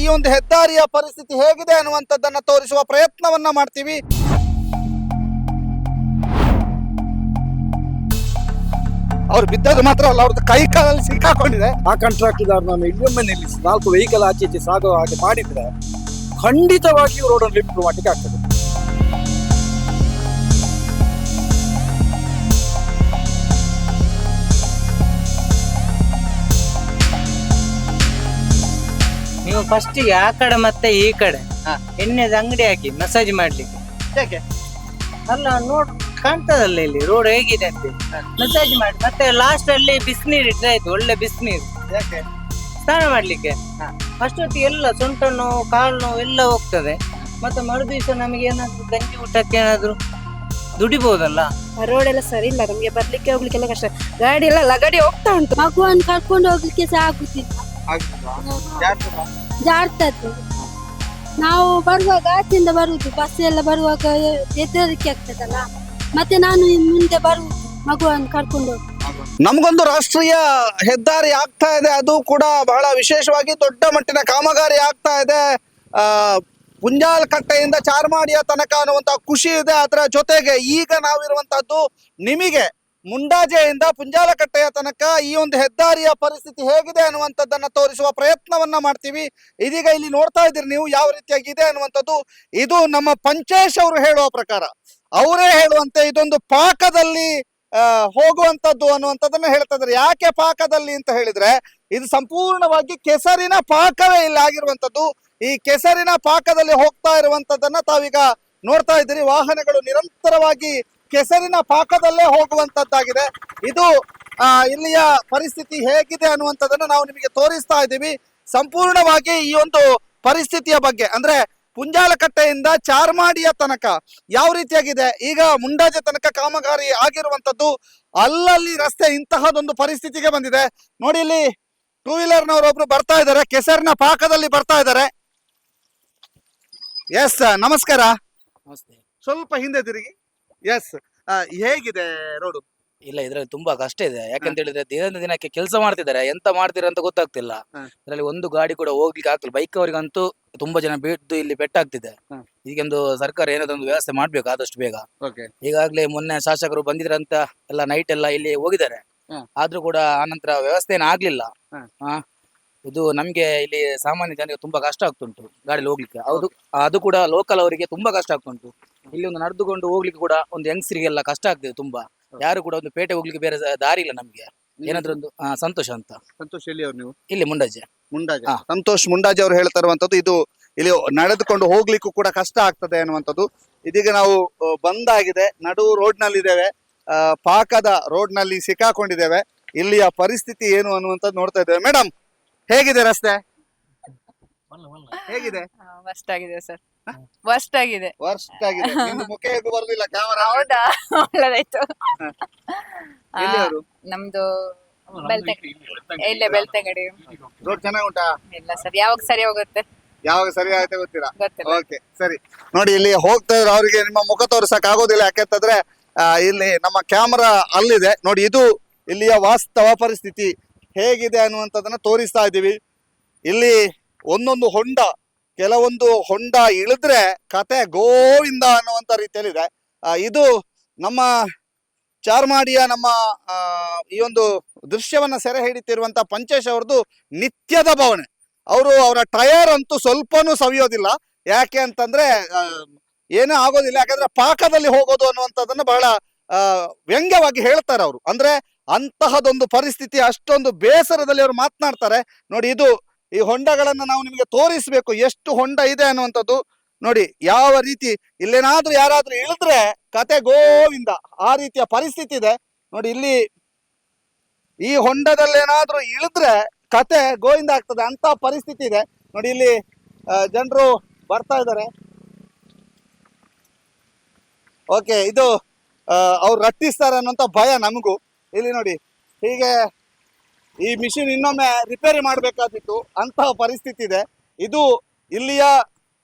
ಈ ಒಂದು ಹೆದ್ದಾರಿಯ ಪರಿಸ್ಥಿತಿ ಹೇಗಿದೆ ಅನ್ನುವಂಥದ್ದನ್ನ ತೋರಿಸುವ ಪ್ರಯತ್ನವನ್ನ ಮಾಡ್ತೀವಿ. ಅವ್ರು ಬಿದ್ದದ್ದು ಮಾತ್ರ ಅಲ್ಲ, ಅವ್ರದ್ದು ಕೈ ಕಾಲಲ್ಲಿ ಸಿಕ್ಕಾಕೊಂಡಿದೆ. ಆ ಕಾಂಟ್ರಾಕ್ಟರ್ನ ಇಲ್ಲೊಮ್ಮೆ ನಿಲ್ಲಿಸಿ ನಾಲ್ಕು ವೆಹಿಕಲ್ ಆಚೆ ಸಾಗೋ ಹಾಗೆ ಮಾಡಿದ್ರೆ ಖಂಡಿತವಾಗಿಯೂ ರೋಡ್ ಅನ್ನು ಇಂಪ್ರೂವ್ ಮಾಡ್ಲಿಕ್ಕೆ ಆಗ್ತದೆ. ನೀವು ಫಸ್ಟಿಗೆ ಆ ಕಡೆ ಮತ್ತೆ ಈ ಕಡೆ. ಎಣ್ಣೆದ ಅಂಗಡಿ ಹಾಕಿ ಮಸಾಜ್ ಮಾಡ್ಲಿಕ್ಕೆ. ಯಾಕೆ? ಅಲ್ಲ ನೋಡ್ ಕಾಣ್ತದಲ್ಲ ಇಲ್ಲಿ ರೋಡ್ ಹೇಗಿದೆ ಅಂತ. ಮಸಾಜ್ ಮಾಡಿ ಮತ್ತೆ ಲಾಸ್ಟ್ ಅಲ್ಲಿ ಬಿಸಿನೀರು ಇಟ್ರೆ ಆಯ್ತು ಒಳ್ಳೆ ಬಿಸಿನೀರು. ಯಾಕೆ? ಸ್ನಾನ ಮಾಡ್ಲಿಕ್ಕೆ. ಫಸ್ಟ್ ಹೊತ್ತಿಗೆ ಎಲ್ಲ ಸೊಂಟ ನೋವು ಕಾಲು ನೋವು ಎಲ್ಲ ಹೋಗ್ತದೆ. ಮತ್ತೆ ಮರು ದಿವಸ ನಮಗೆ ಏನಾದ್ರು ಗಂಜಿ ಊಟಕ್ಕೆ ಏನಾದ್ರು ದುಡಿಬಹುದಲ್ಲ ರೋಡ್ ಎಲ್ಲ ಸರಿ ಇಲ್ಲ ನಮ್ಗೆ ಬರ್ಲಿಕ್ಕೆ ಹೋಗ್ಲಿಕ್ಕೆಲ್ಲ ಕಷ್ಟ. ಗಾಡಿ ಎಲ್ಲ ಲಗಡಿ ಹೋಗ್ತಾ ಉಂಟು. ಮಗುವನ್ನು ಕರ್ಕೊಂಡು ಹೋಗ್ಲಿಕ್ಕೆ ಸಹ ಆಗುತ್ತಿಲ್ಲ ಜಾರ್ತದೆ ನಾವು ಬರುವಾಗ ಆಚೆಯಿಂದ ಬರುವುದು ಬಸ್ ಎಲ್ಲ ಬರುವಾಗ ಹೆದರಿಕೆ ಆಗ್ತದಲ್ಲ? ಮತ್ತೆ ನಾನು ಇನ್ ಮುಂದೆ ಬರುವುದು ಮಗುವನ್ನು ಕರ್ಕೊಂಡು ನಮಗೊಂದು ರಾಷ್ಟ್ರೀಯ ಹೆದ್ದಾರಿ ಆಗ್ತಾ ಇದೆ. ಅದು ಕೂಡ ಬಹಳ ವಿಶೇಷವಾಗಿ ದೊಡ್ಡ ಮಟ್ಟಿನ ಕಾಮಗಾರಿ ಆಗ್ತಾ ಇದೆ. ಆ ಪುಂಜಾಲ್ ಕಟ್ಟೆಯಿಂದ ಚಾರ್ಮಾಡಿಯ ತನಕ ಅನ್ನುವಂತ ಖುಷಿ ಇದೆ. ಅದರ ಜೊತೆಗೆ ಈಗ ನಾವಿರುವಂತಹದ್ದು ನಿಮಗೆ ಮುಂಡಾಜೆಯಿಂದ ಪುಂಜಾಲಕಟ್ಟೆಯ ತನಕ ಈ ಒಂದು ಹೆದ್ದಾರಿಯ ಪರಿಸ್ಥಿತಿ ಹೇಗಿದೆ ಅನ್ನುವಂಥದ್ದನ್ನ ತೋರಿಸುವ ಪ್ರಯತ್ನವನ್ನ ಮಾಡ್ತೀವಿ. ಇದೀಗ ಇಲ್ಲಿ ನೋಡ್ತಾ ಇದ್ದೀರಿ ನೀವು ಯಾವ ರೀತಿಯಾಗಿದೆ ಅನ್ನುವಂಥದ್ದು. ಇದು ನಮ್ಮ ಪಂಚೇಶ್ ಅವರು ಹೇಳುವ ಪ್ರಕಾರ. ಅವರೇ ಹೇಳುವಂತೆ ಇದೊಂದು ಪಾಕದಲ್ಲಿ ಆ, ಹೋಗುವಂತದ್ದು ಅನ್ನುವಂಥದ್ದನ್ನ ಹೇಳ್ತಾ ಇದ್ದಾರೆ. ಯಾಕೆ ಪಾಕದಲ್ಲಿ ಅಂತ ಹೇಳಿದ್ರೆ ಇದು ಸಂಪೂರ್ಣವಾಗಿ ಕೆಸರಿನ ಪಾಕವೇ ಇಲ್ಲಿ ಆಗಿರುವಂಥದ್ದು. ಈ ಕೆಸರಿನ ಪಾಕದಲ್ಲಿ ಹೋಗ್ತಾ ಇರುವಂತದ್ದನ್ನ ತಾವೀಗ ನೋಡ್ತಾ ಇದ್ದೀರಿ. ವಾಹನಗಳು ನಿರಂತರವಾಗಿ ಕೆಸರಿನ ಪಾಕದಲ್ಲೇ ಹೋಗುವಂತದ್ದಾಗಿದೆ. ಇದು ಇಲ್ಲಿಯ ಪರಿಸ್ಥಿತಿ ಹೇಗಿದೆ ಅನ್ನುವಂಥದ್ದನ್ನು ನಾವು ನಿಮಗೆ ತೋರಿಸ್ತಾ ಇದ್ದೀವಿ. ಸಂಪೂರ್ಣವಾಗಿ ಈ ಒಂದು ಪರಿಸ್ಥಿತಿಯ ಬಗ್ಗೆ ಅಂದ್ರೆ ಪುಂಜಾಲಕಟ್ಟೆಯಿಂದ ಚಾರ್ಮಾಡಿಯ ತನಕ ಯಾವ ರೀತಿಯಾಗಿದೆ? ಈಗ ಮುಂಡಾಜೆ ತನಕ ಕಾಮಗಾರಿ ಆಗಿರುವಂತದ್ದು ಅಲ್ಲಲ್ಲಿ ರಸ್ತೆ ಇಂತಹದೊಂದು ಪರಿಸ್ಥಿತಿಗೆ ಬಂದಿದೆ. ನೋಡಿ ಇಲ್ಲಿ ಟೂ ವೀಲರ್ನವರೊಬ್ರು ಬರ್ತಾ ಇದ್ದಾರೆ ಕೆಸರಿನ ಪಾಕದಲ್ಲಿ ಬರ್ತಾ ಇದ್ದಾರೆ. ಎಸ್ ನಮಸ್ಕಾರ. ನಮಸ್ತೆ. ಸ್ವಲ್ಪ ಹಿಂದೆ ತಿರುಗಿ. ಎಸ್ ಹೇಗಿದೆ ರೋಡು ಇಲ್ಲ ಇದ್ರಲ್ಲಿ ತುಂಬಾ ಕಷ್ಟ ಇದೆ. ಯಾಕಂತ ಹೇಳಿದ್ರೆ ದಿನದ ದಿನಕ್ಕೆ ಕೆಲಸ ಮಾಡ್ತಿದ್ದಾರೆ. ಎಂತ ಮಾಡ್ತೀರಾ ಅಂತ ಗೊತ್ತಾಗ್ತಿಲ್ಲ. ಹ. ಇದರಲ್ಲಿ ಒಂದು ಗಾಡಿ ಕೂಡ ಹೋಗ್ಲಿಕ್ಕೆ ಆಗ್ತಿಲ್ಲ. ಬೈಕ್ ಅವರಿಗಂತೂ ತುಂಬಾ ಜನ ಬಿದ್ದು ಇಲ್ಲಿ ಪೆಟ್ಟಾಗ್ತಿದೆ ಹ. ಈಗೊಂದು ಸರ್ಕಾರ ಏನಾದ್ರು ಒಂದು ವ್ಯವಸ್ಥೆ ಮಾಡ್ಬೇಕು ಆದಷ್ಟು ಬೇಗ. ಓಕೆ ಈಗಾಗ್ಲೇ ಮೊನ್ನೆ ಶಾಸಕರು ಬಂದಿದ್ರಂತ ಎಲ್ಲ ನೈಟ್ ಎಲ್ಲ ಇಲ್ಲಿ ಹೋಗಿದ್ದಾರೆ. ಹ. ಆದ್ರೂ ಕೂಡ ಆನಂತರ ವ್ಯವಸ್ಥೆ ಏನು ಆಗ್ಲಿಲ್ಲ. ಹ. ಹ. ಇದು ನಮ್ಗೆ ಇಲ್ಲಿ ಸಾಮಾನ್ಯ ಜನರಿಗೆ ತುಂಬಾ ಕಷ್ಟ ಆಗ್ತುಂಟು ಗಾಡಿಲಿ ಹೋಗ್ಲಿಕ್ಕೆ. ಹೌದು ಅದು ಕೂಡ ಲೋಕಲ್ ಅವರಿಗೆ ತುಂಬಾ ಕಷ್ಟ ಆಗ್ತುಂಟು. ಇಲ್ಲಿ ಒಂದು ನಡೆದುಕೊಂಡು ಹೋಗ್ಲಿಕ್ಕೆ ಕೂಡ ಒಂದು ಯಂಗ್ಸ್ರಿಗೆಲ್ಲ ಕಷ್ಟ ಆಗ್ತದೆ ತುಂಬಾ. ಯಾರು ಕೂಡ ಒಂದು ಪೇಟೆ ಹೋಗ್ಲಿಕ್ಕೆ ಬೇರೆ ದಾರಿ ಇಲ್ಲ ನಮ್ಗೆ. ಏನಾದ್ರೂ ಒಂದು ಆ, ಸಂತೋಷ ಅಂತ. ಸಂತೋಷ್ ಎಲ್ಲಿ ಅವ್ರು ನೀವು? ಇಲ್ಲಿ ಮುಂಡಾಜೆ. ಮುಂಡಾಜೆ. ಹಾ. ಸಂತೋಷ್ ಮುಂಡಾಜೆ ಅವರು ಹೇಳ್ತಾ ಇರುವಂತದ್ದು ಇದು ಇಲ್ಲಿ ನಡೆದುಕೊಂಡು ಹೋಗ್ಲಿಕ್ಕೂ ಕೂಡ ಕಷ್ಟ ಆಗ್ತದೆ ಅನ್ನುವಂಥದ್ದು. ಇದೀಗ ನಾವು ಬಂದ್ ಬಂದಾಗಿದೆ. ನಡು ರೋಡ್ನಲ್ಲಿ ಇದ್ದೇವೆ ಆ, ಪಾಕದ ರೋಡ್ನಲ್ಲಿ ಸಿಕ್ಕಾಕೊಂಡಿದ್ದೇವೆ. ಇಲ್ಲಿಯ ಪರಿಸ್ಥಿತಿ ಏನು ಅನ್ನುವಂಥದ್ದು ನೋಡ್ತಾ ಇದ್ದೇವೆ. ಮೇಡಮ್ ಹೇಗಿದೆ ರಸ್ತೆ? ಹೇಗಿದೆ? ವರ್ಸ್ಟ್ ಆಗಿದೆ ಸರ್. ವರ್ಸ್ಟ್ ಆಗಿದೆ. ವರ್ಸ್ಟ್ ಆಗಿದೆ. ನಿಮ್ಮ ಮುಖ ಹೇಗೂ ಬರುದಿಲ್ಲ ಕ್ಯಾಮರಾ ಹೌದಾ? ಒಳ್ಳೆದಾಯ್ತು. ನಮ್ದು ಬೆಳ್ತಂಗಡಿ. ಇಲ್ಲೇ ಬೆಳ್ತಂಗಡಿ. ರೋಡ್ ಚೆನ್ನಾಗಿ ಉಂಟಾ ಇಲ್ಲ ಸರ್ ಯಾವಾಗ ಸರಿ ಹೋಗುತ್ತೆ? ಯಾವಾಗ ಸರಿ ಆಗುತ್ತೆ ಗೊತ್ತಿಲ್ಲ. ಓಕೆ ಸರಿ. ನೋಡಿ ಇಲ್ಲಿ ಹೋಗ್ತಾ ಇದ್ರೆ ಅವರಿಗೆ ನಿಮ್ಮ ಮುಖ ತೋರ್ಸಕ್ ಆಗೋದಿಲ್ಲ. ಯಾಕೆಂತಂದ್ರೆ ಆ, ಇಲ್ಲಿ ನಮ್ಮ ಕ್ಯಾಮರಾ ಅಲ್ಲಿದೆ. ನೋಡಿ ಇದು ಇಲ್ಲಿಯ ವಾಸ್ತವ ಪರಿಸ್ಥಿತಿ ಹೇಗಿದೆ ಅನ್ನುವಂಥದ್ದನ್ನ ತೋರಿಸ್ತಾ ಇದ್ದೀವಿ. ಇಲ್ಲಿ ಒಂದೊಂದು ಹೊಂಡ, ಕೆಲವೊಂದು ಹೊಂಡ ಇಳಿದ್ರೆ ಕತೆ ಗೋವಿಂದ ಅನ್ನುವಂತ ರೀತಿಯಲ್ಲಿದೆ. ಇದು ನಮ್ಮ ಚಾರ್ಮಾಡಿಯ ನಮ್ಮ ಈ ಒಂದು ದೃಶ್ಯವನ್ನ ಸೆರೆ ಹಿಡಿತಿರುವಂಥ ಪಂಚೇಶ್ ಅವ್ರದ್ದು ನಿತ್ಯದ ಭಾವನೆ. ಅವರು ಅವರ ಟಯರ್ ಅಂತೂ ಸ್ವಲ್ಪನೂ ಸವಿಯೋದಿಲ್ಲ. ಯಾಕೆ ಅಂತಂದ್ರೆ ಏನೂ ಆಗೋದಿಲ್ಲ. ಯಾಕಂದ್ರೆ ಪಾಕದಲ್ಲಿ ಹೋಗೋದು ಅನ್ನುವಂಥದ್ದನ್ನು ಬಹಳ ವ್ಯಂಗ್ಯವಾಗಿ ಹೇಳ್ತಾರೆ ಅವರು. ಅಂದ್ರೆ ಅಂತಹದೊಂದು ಪರಿಸ್ಥಿತಿ, ಅಷ್ಟೊಂದು ಬೇಸರದಲ್ಲಿ ಅವರು ಮಾತನಾಡ್ತಾರೆ. ನೋಡಿ, ಇದು ಈ ಹೊಂಡಗಳನ್ನು ನಾವು ನಿಮಗೆ ತೋರಿಸಬೇಕು, ಎಷ್ಟು ಹೊಂಡ ಇದೆ ಅನ್ನುವಂಥದ್ದು ನೋಡಿ, ಯಾವ ರೀತಿ ಇಲ್ಲೇನಾದ್ರೂ ಯಾರಾದ್ರೂ ಇಳಿದ್ರೆ ಕತೆ ಗೋವಿಂದ ಆ ರೀತಿಯ ಪರಿಸ್ಥಿತಿ ಇದೆ. ನೋಡಿ, ಇಲ್ಲಿ ಈ ಹೊಂಡದಲ್ಲೇನಾದ್ರೂ ಇಳಿದ್ರೆ ಕತೆ ಗೋವಿಂದ ಆಗ್ತದೆ ಅಂತ ಪರಿಸ್ಥಿತಿ ಇದೆ. ನೋಡಿ, ಇಲ್ಲಿ ಜನರು ಬರ್ತಾ ಇದ್ದಾರೆ. ಓಕೆ, ಇದು ಅವ್ರು ರಟ್ಟಿಸ್ತಾರೆ ಅನ್ನೋಂಥ ಭಯ ನಮಗೂ. ಇಲ್ಲಿ ನೋಡಿ, ಹೀಗೆ ಈ ಮಿಷಿನ್ ಇನ್ನೊಮ್ಮೆ ರಿಪೇರಿ ಮಾಡಬೇಕಾದಿತ್ತು ಅಂತಹ ಪರಿಸ್ಥಿತಿ ಇದೆ. ಇದು ಇಲ್ಲಿಯ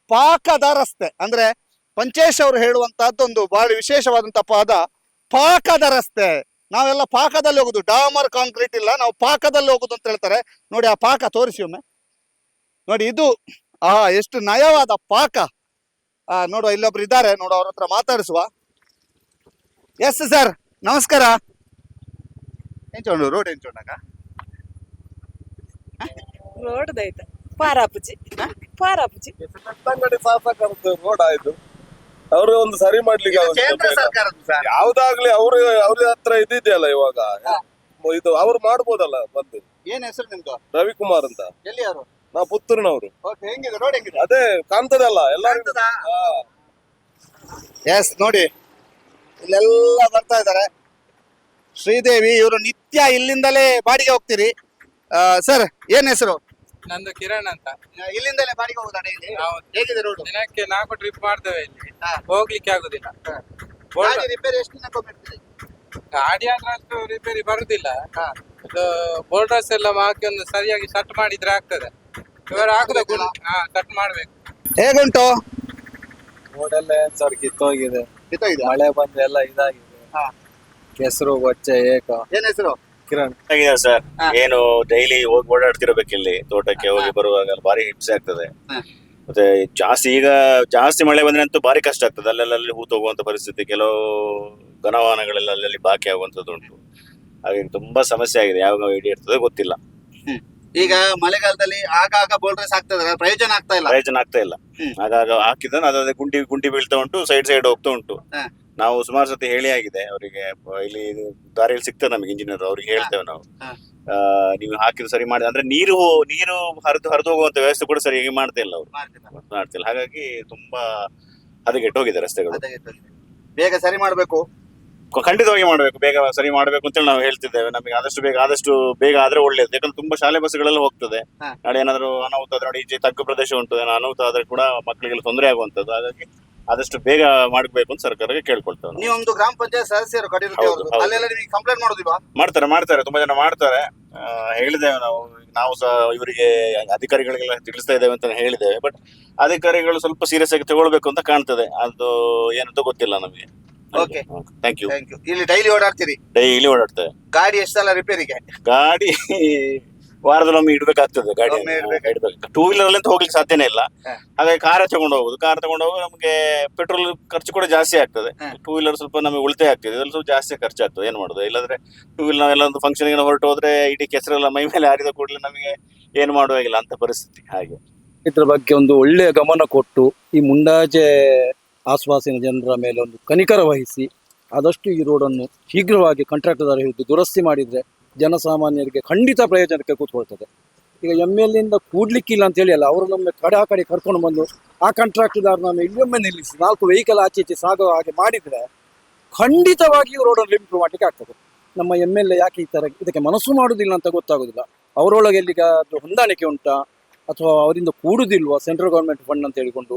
ಪಾಕದ ರಸ್ತೆ ಅಂದ್ರೆ ಪಂಚೇಶ್ ಅವರು ಹೇಳುವಂತಹದ್ದೊಂದು ಬಹಳ ವಿಶೇಷವಾದಂತ ಪಾದ ಪಾಕದ ರಸ್ತೆ ನಾವೆಲ್ಲ ಪಾಕದಲ್ಲಿ ಹೋಗುದು, ಡಾಮರ್ ಕಾಂಕ್ರೀಟ್ ಇಲ್ಲ, ನಾವು ಪಾಕದಲ್ಲಿ ಹೋಗುದು ಅಂತ ಹೇಳ್ತಾರೆ. ನೋಡಿ, ಆ ಪಾಕ ತೋರಿಸಿ ಒಮ್ಮೆ. ನೋಡಿ, ಇದು, ಆ, ಎಷ್ಟು ನಯವಾದ ಪಾಕ. ಆ, ನೋಡುವ, ಇಲ್ಲೊಬ್ರು ಇದ್ದಾರೆ ನೋಡು ಅವ್ರ ಹತ್ರ ಮಾತಾಡಿಸುವ. ಎಸ್ ಸರ್ ನಮಸ್ಕಾರ. ಎಂಚೋಣ ರೋಡ್ ಎಂಚೋಂಡಾಗ ರೋಡ್ದಾಯ್ತು ಪಾರಾಪುಜಿ. ಪಾರಾಪುಜಿ. ಅಂಗಡಿ ಶಾಸಕರದ್ದು ರೋಡ್ ಆಯ್ತು. ಅವರು ಒಂದು ಸರಿ ಮಾಡ್ಲಿಕ್ಕೆ ಯಾವ್ದಾಗ್ಲಿ ಅವ್ರು ಅವ್ರ ಹತ್ರ ಇದಿದೆಯಲ್ಲ ಇವಾಗ? ಇದು ಅವ್ರು ಮಾಡ್ಬೋದಲ್ಲ ಬಂದು. ಏನ್ ಹೆಸರು ನಿಮ್ದು? ರವಿಕುಮಾರ್ ಅಂತ. ಎಲ್ಲಿ ಯಾರು ನಾವು ಪುತ್ತೂರಿನವರು. ಓಕೆ ಹೆಂಗಿದೆ? ರೋಡ್ ಹೆಂಗಿದೆ? ಅದೇ ಕಾಣ್ತದಲ್ಲ ಎಲ್ಲ ಎಸ್ ನೋಡಿ. ಇಲ್ಲೆಲ್ಲ ಬರ್ತಾ ಇದ್ದಾರೆ. ಶ್ರೀದೇವಿ ಇವರು ನಿತ್ಯ ಇಲ್ಲಿಂದಲೇ ಬಾಡಿಗೆ ಹೋಗ್ತೀರಿ. ಸರ್ ಏನ್ ಹೆಸರು? ನಂದು ಕಿರಣ್ ಅಂತ. ಇಲ್ಲಿಂದಲೇ ಬಾಡಿಗೆ ಹೋಗುದಾ ಡೈಲಿ ಹೌದು. ಹೇಗಿದೆ ರೋಡ್ ದಿನಕ್ಕೆ ನಾಲ್ಕು ಟ್ರಿಪ್ ಮಾಡ್ತೇವೆ ಇಲ್ಲಿ. ಹಾ. ಹೋಗ್ಲಿಕ್ಕೆ ಆಗುದಿಲ್ಲ. ಗಾಡಿ ರಿಪೇರಿ ಎಷ್ಟು ದಿನಕ್ಕೊಮ್ಮೆ ಇರ್ತದೆ? ಗಾಡಿ ಆದ್ರೆ ಅಷ್ಟು ರಿಪೇರಿ ಬರುದಿಲ್ಲ ಇದು ಬೋಲ್ಡರ್ಸ್ ಎಲ್ಲ ಹಾಕಿ ಒಂದು ಸರಿಯಾಗಿ ಸಟ್ ಮಾಡಿದ್ರೆ ಆಗ್ತದೆ. ಇವರು ಹಾಕುದ ಹಾ ಸಟ್ ಮಾಡ್ಬೇಕು. ಹೇಗುಂಟು? ರೋಡ್ ಎಲ್ಲ ಏನ್ ಸರ್ ಕಿತ್ತೋಗಿದೆ. ಕಿತ್ತೋಗಿದ್ಯಾ? ಮಳೆ ಬಂದು ಎಲ್ಲ ಇದಾಗಿದೆ. ಹಾ. ಕೆಸರು ಗೊಚ್ಚೆ ಏಕ. ಏನ್ ಹೆಸರು? ಕಿರಣ್. ಸರ್. ಹಾ. ಏನು ಡೈಲಿ ಹೋಗಿ ಓಡಾಡ್ತಿರ್ಬೇಕು ಇಲ್ಲಿ. ತೋಟಕ್ಕೆ ಹೋಗಿ ಬರುವಾಗ ಭಾರಿ ಹಿಂಸೆ ಆಗ್ತದೆ. ಹಾ. ಮತ್ತೆ ಜಾಸ್ತಿ ಈಗ ಜಾಸ್ತಿ ಮಳೆ ಬಂದ್ರೆ ಅಂತೂ ಭಾರಿ ಕಷ್ಟ ಆಗ್ತದೆ. ಅಲ್ಲೆಲ್ಲಿ ಹೂ ಹೋಗುವಂತ ಪರಿಸ್ಥಿತಿ ಕೆಲವು ಘನವಾಹನಗಳೆಲ್ಲ ಅಲ್ಲಲ್ಲಿ ಬಾಕಿ ಆಗುವಂತದ್ದು ಉಂಟು. ಹಾಗೆ ತುಂಬಾ ಸಮಸ್ಯೆ ಆಗಿದೆ. ಯಾವಾಗ ಇಡೀ ಇರ್ತದೆ ಗೊತ್ತಿಲ್ಲ ಈಗ ಮಳೆಗಾಲದಲ್ಲಿ ಆಗಾಗ ಬೋಲ್ಡ್ರೆಸ್ ಆಗ್ತದೆ. ಪ್ರಯೋಜನ ಆಗ್ತಾ ಇಲ್ಲ. ಪ್ರಯೋಜನ ಆಗ್ತಾ ಇಲ್ಲ. ಹ್ಮ್. ಆಗಾಗ ಹಾಕಿದ್ರೆ ಅದೇ ಗುಂಡಿ ಗುಂಡಿ ಬೀಳ್ತಾ ಉಂಟು ಸೈಡ್ ಸೈಡ್ ಹೋಗ್ತಾ ಉಂಟು. ಹಾ. ನಾವು ಸುಮಾರು ಸತಿ ಹೇಳಿ ಆಗಿದೆ ಅವರಿಗೆ ಇಲ್ಲಿ ದಾರಿಯಲ್ಲಿ ಸಿಗ್ತದೆ ನಮಗೆ ಇಂಜಿನಿಯರ್ ಅವ್ರಿಗೆ ಹೇಳ್ತೇವೆ ನಾವು. ಆ, ನೀವು ಹಾಕಿದ್ದು ಸರಿ ಮಾಡಿ ಅಂದ್ರೆ ನೀರು ನೀರು ಹರಿದು ಹರಿದು ಹೋಗುವಂತ ವ್ಯವಸ್ಥೆ ಕೂಡ ಸರಿಯಾಗಿ ಮಾಡ್ತಾ ಇಲ್ಲ ಅವರು. ಮಾಡ್ತಿಲ್ಲ. ಮಾಡ್ತಿಲ್ಲ. ಹಾಗಾಗಿ ತುಂಬಾ ಹದಗೆಟ್ಟು ಹೋಗಿದೆ ರಸ್ತೆಗಳು. ಬೇಗ ಸರಿ ಮಾಡ್ಬೇಕು. ಕ- ಖಂಡಿತವಾಗಿ ಮಾಡಬೇಕು. ಬೇಗ ಸರಿ ಮಾಡಬೇಕು ಅಂತೇಳಿ ನಾವು ಹೇಳ್ತಿದ್ದೇವೆ. ನಮಗೆ ಆದಷ್ಟು ಬೇಗ ಆದಷ್ಟು ಬೇಗ ಆದ್ರೆ ಒಳ್ಳೇದು. ಯಾಕಂದ್ರೆ ತುಂಬಾ ಶಾಲೆ ಬಸ್ಗಳೆಲ್ಲ ಹೋಗ್ತದೆ. ಹಾ. ನಾಳೆ ಏನಾದ್ರು ಅನಾಹುತ ಆದ್ರೆ ನೋಡಿ ಈಚೆ ತಗ್ಗು ಪ್ರದೇಶ ಉಂಟು ಏನೋ ಅನಾಹುತ ಆದ್ರೆ ಕೂಡ ಮಕ್ಕಳಿಗೆಲ್ಲ ತೊಂದರೆ ಆಗುವಂತದ್ದು ಹಾಗಾಗಿ ಆದಷ್ಟು ಬೇಗ ಮಾಡಬೇಕು ಅಂತ ಸರ್ಕಾರಕ್ಕೆ ಕೇಳ್ಕೊಳ್ತೇವೆ ನಾವು. ನೀವೊಂದು ಗ್ರಾಮ ಪಂಚಾಯತ್ ಸದಸ್ಯರು ಹೌದು, ಹೌದು. ಅಲ್ಲೆಲ್ಲ ನಿಮಗೆ ಕಂಪ್ಲೇಂಟ್ ಮಾಡೋದಿಲ್ವಾ? ಮಾಡ್ತಾರೆ ಮಾಡ್ತಾರೆ ತುಂಬಾ ಜನ ಮಾಡ್ತಾರೆ. ಆ, ಹೇಳಿದ್ದೇವೆ ನಾವು. ನಾವು ಸಹ ಇವರಿಗೆ ಅಧಿಕಾರಿಗಳಿಗೆಲ್ಲ ತಿಳಿಸ್ತಾ ಇದ್ದೇವೆ ಅಂತ ಹೇಳಿದ್ದೇವೆ. ಬಟ್ ಅಧಿಕಾರಿಗಳು ಸ್ವಲ್ಪ ಸೀರಿಯಸ್ ಆಗಿ ತಗೊಳ್ಬೇಕು ಅಂತ ಕಾಣ್ತದೆ. ಅದು ಏನಂತ ಗೊತ್ತಿಲ್ಲ ನಮಗೆ. Okay. Thank you thank you ಇಲ್ಲಿ ಡೈಲಿ ಓಡಾಡ್ತೀರಿ? ಡೈಲಿ ಓಡಾಡ್ತೇವೆ. ಗಾಡಿ ಎಷ್ಟು ಸಲ ರಿಪೇರಿಗೆ ಗಾಡಿ ವಾರದಲ್ಲೊಮ್ಮೆ ಇಡ್ಬೇಕಾಗ್ತದೆ ಗಾಡಿ ಒಮ್ಮೆ ಇಡ್ಬೇಕು. ಇಡ್ಬೇಕು. ಟೂ ವೀಲರ್ ಅಲ್ಲಿ ಹೋಗ್ಲಿಕ್ಕೆ ಸಾಧ್ಯನೇ ಇಲ್ಲ. ಹಾಗಾಗಿ ಕಾರ್ ತಗೊಂಡು ಹೋಗುದು. ಕಾರ್ ತಗೊಂಡು ಹೋಗಿ ನಮಗೆ ಪೆಟ್ರೋಲ್ ಖರ್ಚು ಕೂಡ ಜಾಸ್ತಿ ಆಗ್ತದೆ. ಹಾ. ಟೂ ವೀಲರ್ ಸ್ವಲ್ಪ ನಮಗೆ ಉಳಿತಾಯ ಆಗ್ತದೆ. ಇದ್ರಲ್ಲಿ ಸ್ವಲ್ಪ ಜಾಸ್ತಿ ಖರ್ಚಾಗ್ತದೆ ಏನ್ ಮಾಡುದು? ಇಲ್ಲಾಂದ್ರೆ ಟೂ ವೀಲರ್ ನಾವೆಲ್ಲ ಒಂದು ಫಂಕ್ಷನ್ ಹೊರಟು ಹೋದ್ರೆ ಇಡೀ ಕೆಸರೆಲ್ಲ ಮೈ ಮೇಲೆ ಹಾರಿದ ಕೂಡಲೇ ನಮಗೆ ಏನು ಮಾಡುವಾಗಿಲ್ಲ ಅಂತ ಪರಿಸ್ಥಿತಿ. ಹಾಗೆ. ಇದ್ರ ಬಗ್ಗೆ ಒಂದು ಒಳ್ಳೆಯ ಗಮನ ಕೊಟ್ಟು ಈ ಮುಂಡಾಜೆ ಆಸ್ವಾಸಿನ ಜನರ ಮೇಲೆ ಒಂದು ಕನಿಕರ ವಹಿಸಿ ಆದಷ್ಟು ಈ ರೋಡನ್ನು ಶೀಘ್ರವಾಗಿ ಕಾಂಟ್ರಾಕ್ಟರ್ ಹಿಡಿದು ದುರಸ್ತಿ ಮಾಡಿದ್ರೆ ಜನಸಾಮಾನ್ಯರಿಗೆ ಖಂಡಿತ ಪ್ರಯೋಜನಕ್ಕೆ ಕೂತ್ಕೊಳ್ತದೆ. ಈಗ ಎಂ ಎಲ್ ಇಂದ ಕೂಡ್ಲಿಕ್ಕಿಲ್ಲ ಅಂತ ಹೇಳಿ ಅಲ್ಲ ನಮ್ಮ ಕಡೆ ಆ ಕಡೆ ಕರ್ಕೊಂಡು ಬಂದು ಆ ಕಾಂಟ್ರಾಕ್ಟರ್ನ ಇಲ್ಲೊಮ್ಮೆ ನಿಲ್ಲಿಸಿ ನಾಲ್ಕು ವೆಹಿಕಲ್ ಆಚೆ ಈಚೆ ಸಾಗೋ ಹಾಗೆ ಮಾಡಿದ್ರೆ ಖಂಡಿತವಾಗಿ ಈ ರೋಡನ್ನು ಇಂಪ್ರೂವ್ ಮಾಡಲಿಕ್ಕೆ ಆಗ್ತದೆ. ನಮ್ಮ ಎಂ ಎಲ್ ಎ ಯಾಕೆ ಈ ಥರ ಇದಕ್ಕೆ ಮನಸ್ಸು ಮಾಡುವುದಿಲ್ಲ ಅಂತ ಗೊತ್ತಾಗೋದಿಲ್ಲ. ಅವರೊಳಗೆ ಎಲ್ಲಿಗ ಅದು ಹೊಂದಾಣಿಕೆ ಉಂಟಾ ಅಥವಾ ಅವರಿಂದ ಕೂಡುದಿಲ್ವಾ ಸೆಂಟ್ರಲ್ ಗೌರ್ಮೆಂಟ್ ಫಂಡ್ ಅಂತ ಹೇಳಿಕೊಂಡು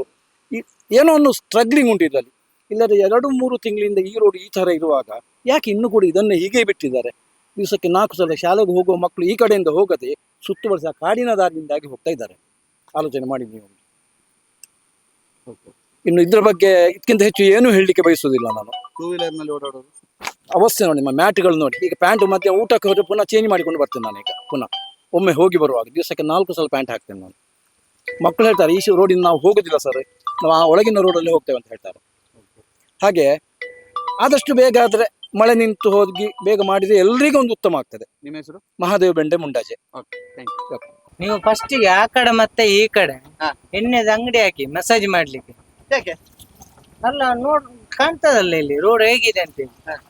ಈ ಏನೋ ಒಂದು ಸ್ಟ್ರಗ್ಲಿಂಗ್ ಉಂಟು ಇದರಲ್ಲಿ. ಇಲ್ಲದೆ ಎರಡು ಮೂರು ತಿಂಗಳಿಂದ ಈ ರೋಡ್ ಈ ಥರ ಇರುವಾಗ ಯಾಕೆ ಇನ್ನೂ ಕೂಡ ಇದನ್ನು ಹೀಗೆ ಬಿಟ್ಟಿದ್ದಾರೆ? ದಿವಸಕ್ಕೆ ನಾಲ್ಕು ಸಲ ಶಾಲೆಗೆ ಹೋಗುವ ಮಕ್ಕಳು ಈ ಕಡೆಯಿಂದ ಹೋಗದೆ ಸುತ್ತುವರಿಸಿ ಆ ಕಾಡಿನ ದಾರಿಯಿಂದಾಗಿ ಹೋಗ್ತಾ ಇದ್ದಾರೆ. ಆಲೋಚನೆ ಮಾಡಿ ನೀವು. ಇನ್ನು ಇದ್ರ ಬಗ್ಗೆ ಇದಕ್ಕಿಂತ ಹೆಚ್ಚು ಏನೂ ಹೇಳಲಿಕ್ಕೆ ಬಯಸುವುದಿಲ್ಲ ನಾನು. ಟೂ ವೀಲರ್ನಲ್ಲಿ ಓಡಾಡೋದು? ಅವಸ್ಥೆ ನೋಡಿ ನಿಮ್ಮ ಮ್ಯಾಟ್ಗಳು ನೋಡಿ. ಈಗ ಪ್ಯಾಂಟ್ ಮತ್ತೆ ಊಟಕ್ಕೆ ಹೋದ್ರೆ ಪುನಃ ಚೇಂಜ್ ಮಾಡಿಕೊಂಡು ಬರ್ತೇನೆ ನಾನು ಈಗ ಪುನಃ. ಒಮ್ಮೆ ಹೋಗಿ ಬರುವಾಗ ದಿವಸಕ್ಕೆ ನಾಲ್ಕು ಸಲ ಪ್ಯಾಂಟ್ ಹಾಕ್ತೇನೆ ನಾನು. ಮಕ್ಕಳು ಹೇಳ್ತಾರೆ ಈ ರೋಡಿಂದ ನಾವು ಹೋಗೋದಿಲ್ಲ ಸರ್ ನಾವು ಆ ಒಳಗಿನ ರೋಡಲ್ಲಿ ಹೋಗ್ತೇವೆ ಅಂತ ಹೇಳ್ತಾರೆ. ಹಾಗೆ ಆದಷ್ಟು ಬೇಗ ಆದರೆ ಮಳೆ ನಿಂತು ಹೋಗಿ ಬೇಗ ಮಾಡಿದ್ರೆ ಎಲ್ರಿಗೂ ಒಂದು ಉತ್ತಮ ಆಗ್ತದೆ. ನಿಮ್ಮ ಹೆಸರು? ಮಹಾದೇವ ಬೆಂಡೆ ಮುಂಡಾಜೆ. ನೀವು ಫಸ್ಟ್ ಆ ಕಡೆ ಮತ್ತೆ ಈ ಕಡೆ. ಹಾ. ಎಣ್ಣೆದ ಅಂಗಡಿ ಹಾಕಿ ಮಸಾಜ್ ಮಾಡ್ಲಿಕ್ಕೆ. ಯಾಕೆ? ಅಲ್ಲ ನೋಡ್ ಕಾಣ್ತದಲ್ಲ ಇಲ್ಲಿ ರೋಡ್ ಹೇಗಿದೆ ಅಂತ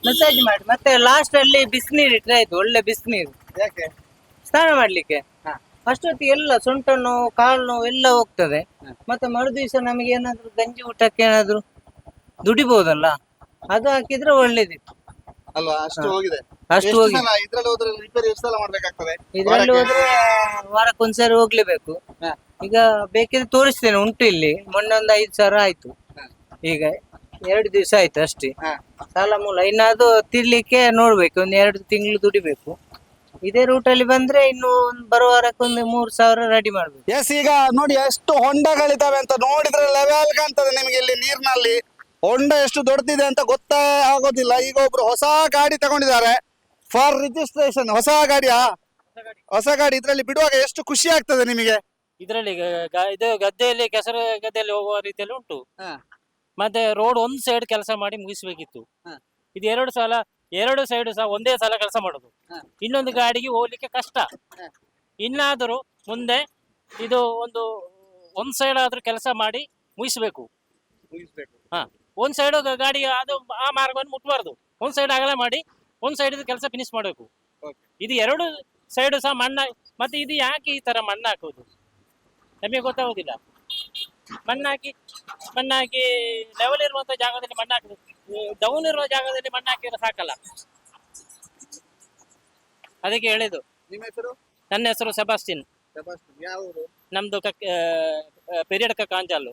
ಮಸಾಜ್ ಮಾಡಿ ಮತ್ತೆ ಲಾಸ್ಟ್ ಅಲ್ಲಿ ಬಿಸಿನೀರು ಇಟ್ರೆ ಆಯ್ತು ಒಳ್ಳೆ ಬಿಸಿನೀರು. ಯಾಕೆ? ಸ್ನಾನ ಮಾಡ್ಲಿಕ್ಕೆ. ಹಾ. ಫಸ್ಟ್ ಹೊತ್ತಿ ಎಲ್ಲ ಸೊಂಟ ನೋವು ಕಾಲು ನೋವು ಎಲ್ಲ ಹೋಗ್ತದೆ. ಹಾ. ಮತ್ತೆ ಮರುದಿವಸ ನಮಗೆ ಏನಾದ್ರು ಗಂಜಿ ಊಟಕ್ಕೆ ಏನಾದ್ರು ದುಡಿಬಹುದಲ್ಲ ಅದು ಹಾಕಿದ್ರೆ ಒಳ್ಳೇದಿತ್ತು. ಅಲ್ವಾ? ಅಷ್ಟು ಹೋಗಿದೆ. ಅಷ್ಟು ಹೋಗಿ ಇದ್ರಲ್ಲಿ ಹೋದ್ರೆ ರಿಪೇರಿ ಎಷ್ಟು ಸಲ ಮಾಡ್ಬೇಕಾಗ್ತದೆ? ಇದ್ರಲ್ಲಿ ವಾರಕ್ಕೆ? ಹೋದ್ರೆ ವಾರಕ್ಕೊಂದ್ಸರಿ ಹೋಗ್ಲೇಬೇಕು. ಈಗ ಬೇಕಿದ್ರೆ ತೋರಿಸ್ತೇನೆ ಉಂಟು ಇಲ್ಲಿ. ಮೊನ್ನೆ ಒಂದು ಐದು ಸಾವಿರ ಆಯ್ತು. ಈಗ ಎರಡು ದಿವಸ ಆಯ್ತು ಅಷ್ಟೇ. ಸಾಲ ಮೂಲ. ಇನ್ನಾದ್ರು ತಿರ್ಲಿಕ್ಕೆ ನೋಡ್ಬೇಕು. ಒಂದ್ ಎರಡು ತಿಂಗಳು ದುಡಿಬೇಕು. ಇದೇ ಅಲ್ಲಿ ಬಂದ್ರೆ ಇನ್ನು ಒಂದ್ ಬರುವ ವಾರಕ್ಕೆ ಒಂದು ಮೂರು ಸಾವಿರ ರೆಡಿ ಮಾಡ್ಬೇಕು. ಎಸ್ ಈಗ ನೋಡಿ ಎಷ್ಟು ಹೊಂಡಗಳಿದಾವೆ ಅಂತ ನೋಡಿದ್ರೆ ಲೆವೆಲ್ ಕಾಣ್ತದೆ ನಿಮ್ಗೆ ಇಲ್ಲಿ ನೀರಿನಲ್ಲಿ. ಹೊಂಡ ಎಷ್ಟು ದೊಡ್ಡದಿದೆ ಅಂತ ಗೊತ್ತೇ ಆಗೋದಿಲ್ಲ. ಈಗ ಒಬ್ರು ಹೊಸ ಗಾಡಿ ತಗೊಂಡಿದ್ದಾರೆ. ಫಾರ್ ರಿಜಿಸ್ಟ್ರೇಷನ್ ಹೊಸ ಗಾಡಿಯಾ? ಹೊಸ ಗಾಡಿ ಇದರಲ್ಲಿ ಬಿಡುವಾಗ ಎಷ್ಟು ಖುಷಿ ಆಗ್ತದೆ ನಿಮಗೆ? ಇದರಲ್ಲಿ ಇದು ಗದ್ದೆಯಲ್ಲಿ ಕೆಸರು ಗದ್ದೆಯಲ್ಲಿ ಹೋಗುವ ರೀತಿಯಲ್ಲಿ ಉಂಟು. ಹಾ. ಮತ್ತೆ ರೋಡ್ ಒಂದ್ ಸೈಡ್ ಕೆಲಸ ಮಾಡಿ ಮುಗಿಸಬೇಕಿತ್ತು. ಇದು ಎರಡು ಸಲ ಎರಡು ಸೈಡ್ ಸಹ ಒಂದೇ ಸಲ ಕೆಲಸ ಮಾಡೋದು. ಇನ್ನೊಂದು ಗಾಡಿಗೆ ಹೋಗ್ಲಿಕ್ಕೆ ಕಷ್ಟ. ಇನ್ನಾದರೂ ಮುಂದೆ ಇದು ಒಂದು ಒಂದ್ ಸೈಡ್ ಆದ್ರೂ ಕೆಲಸ ಮಾಡಿ ಮುಗಿಸ್ಬೇಕು. ಮುಗಿಸ್ಬೇಕು. ಒಂದ್ ಸೈಡ್ ಗಾಡಿ ಅದು ಆ ಮಾರ್ಗವನ್ನು ಮುಟ್ಬಾರ್ದು. ಒಂದ್ ಸೈಡ್ ಅಗಲ ಮಾಡಿ ಒಂದ್ ಸೈಡ್ ಕೆಲಸ ಫಿನಿಶ್ ಮಾಡಬೇಕು. ಇದು ಎರಡು ಸೈಡ್ ಸಹ ಮಣ್ಣ ಮತ್ತೆ ಇದು ಯಾಕೆ ಈ ತರ ಮಣ್ಣು ಹಾಕೋದು ನಮಗೆ ಗೊತ್ತಾಗೋದಿಲ್ಲ. ಮಣ್ಣಾಕಿ ಮಣ್ಣಾಕಿ ಲೆವೆಲ್ ಇರುವಂತ ಜಾಗದಲ್ಲಿ ಮಣ್ಣು ಹಾಕಬೇಕು ಡೌನ್ ಇರುವ ಜಾಗದಲ್ಲಿ ಮಣ್ಣು ಹಾಕಿದ್ರೆ ಸಾಕಲ್ಲ. ಅದಕ್ಕೆ ಹೇಳಿದ್ದು. ನಿಮ್ಮ ಹೆಸರು? ನನ್ನ ಹೆಸರು ಸೆಬಾಸ್ಟಿನ್. ಯಾವ ನಮ್ದು ಪೆರಿಯಡ್ಕ ಕಾಂಜಾಲು.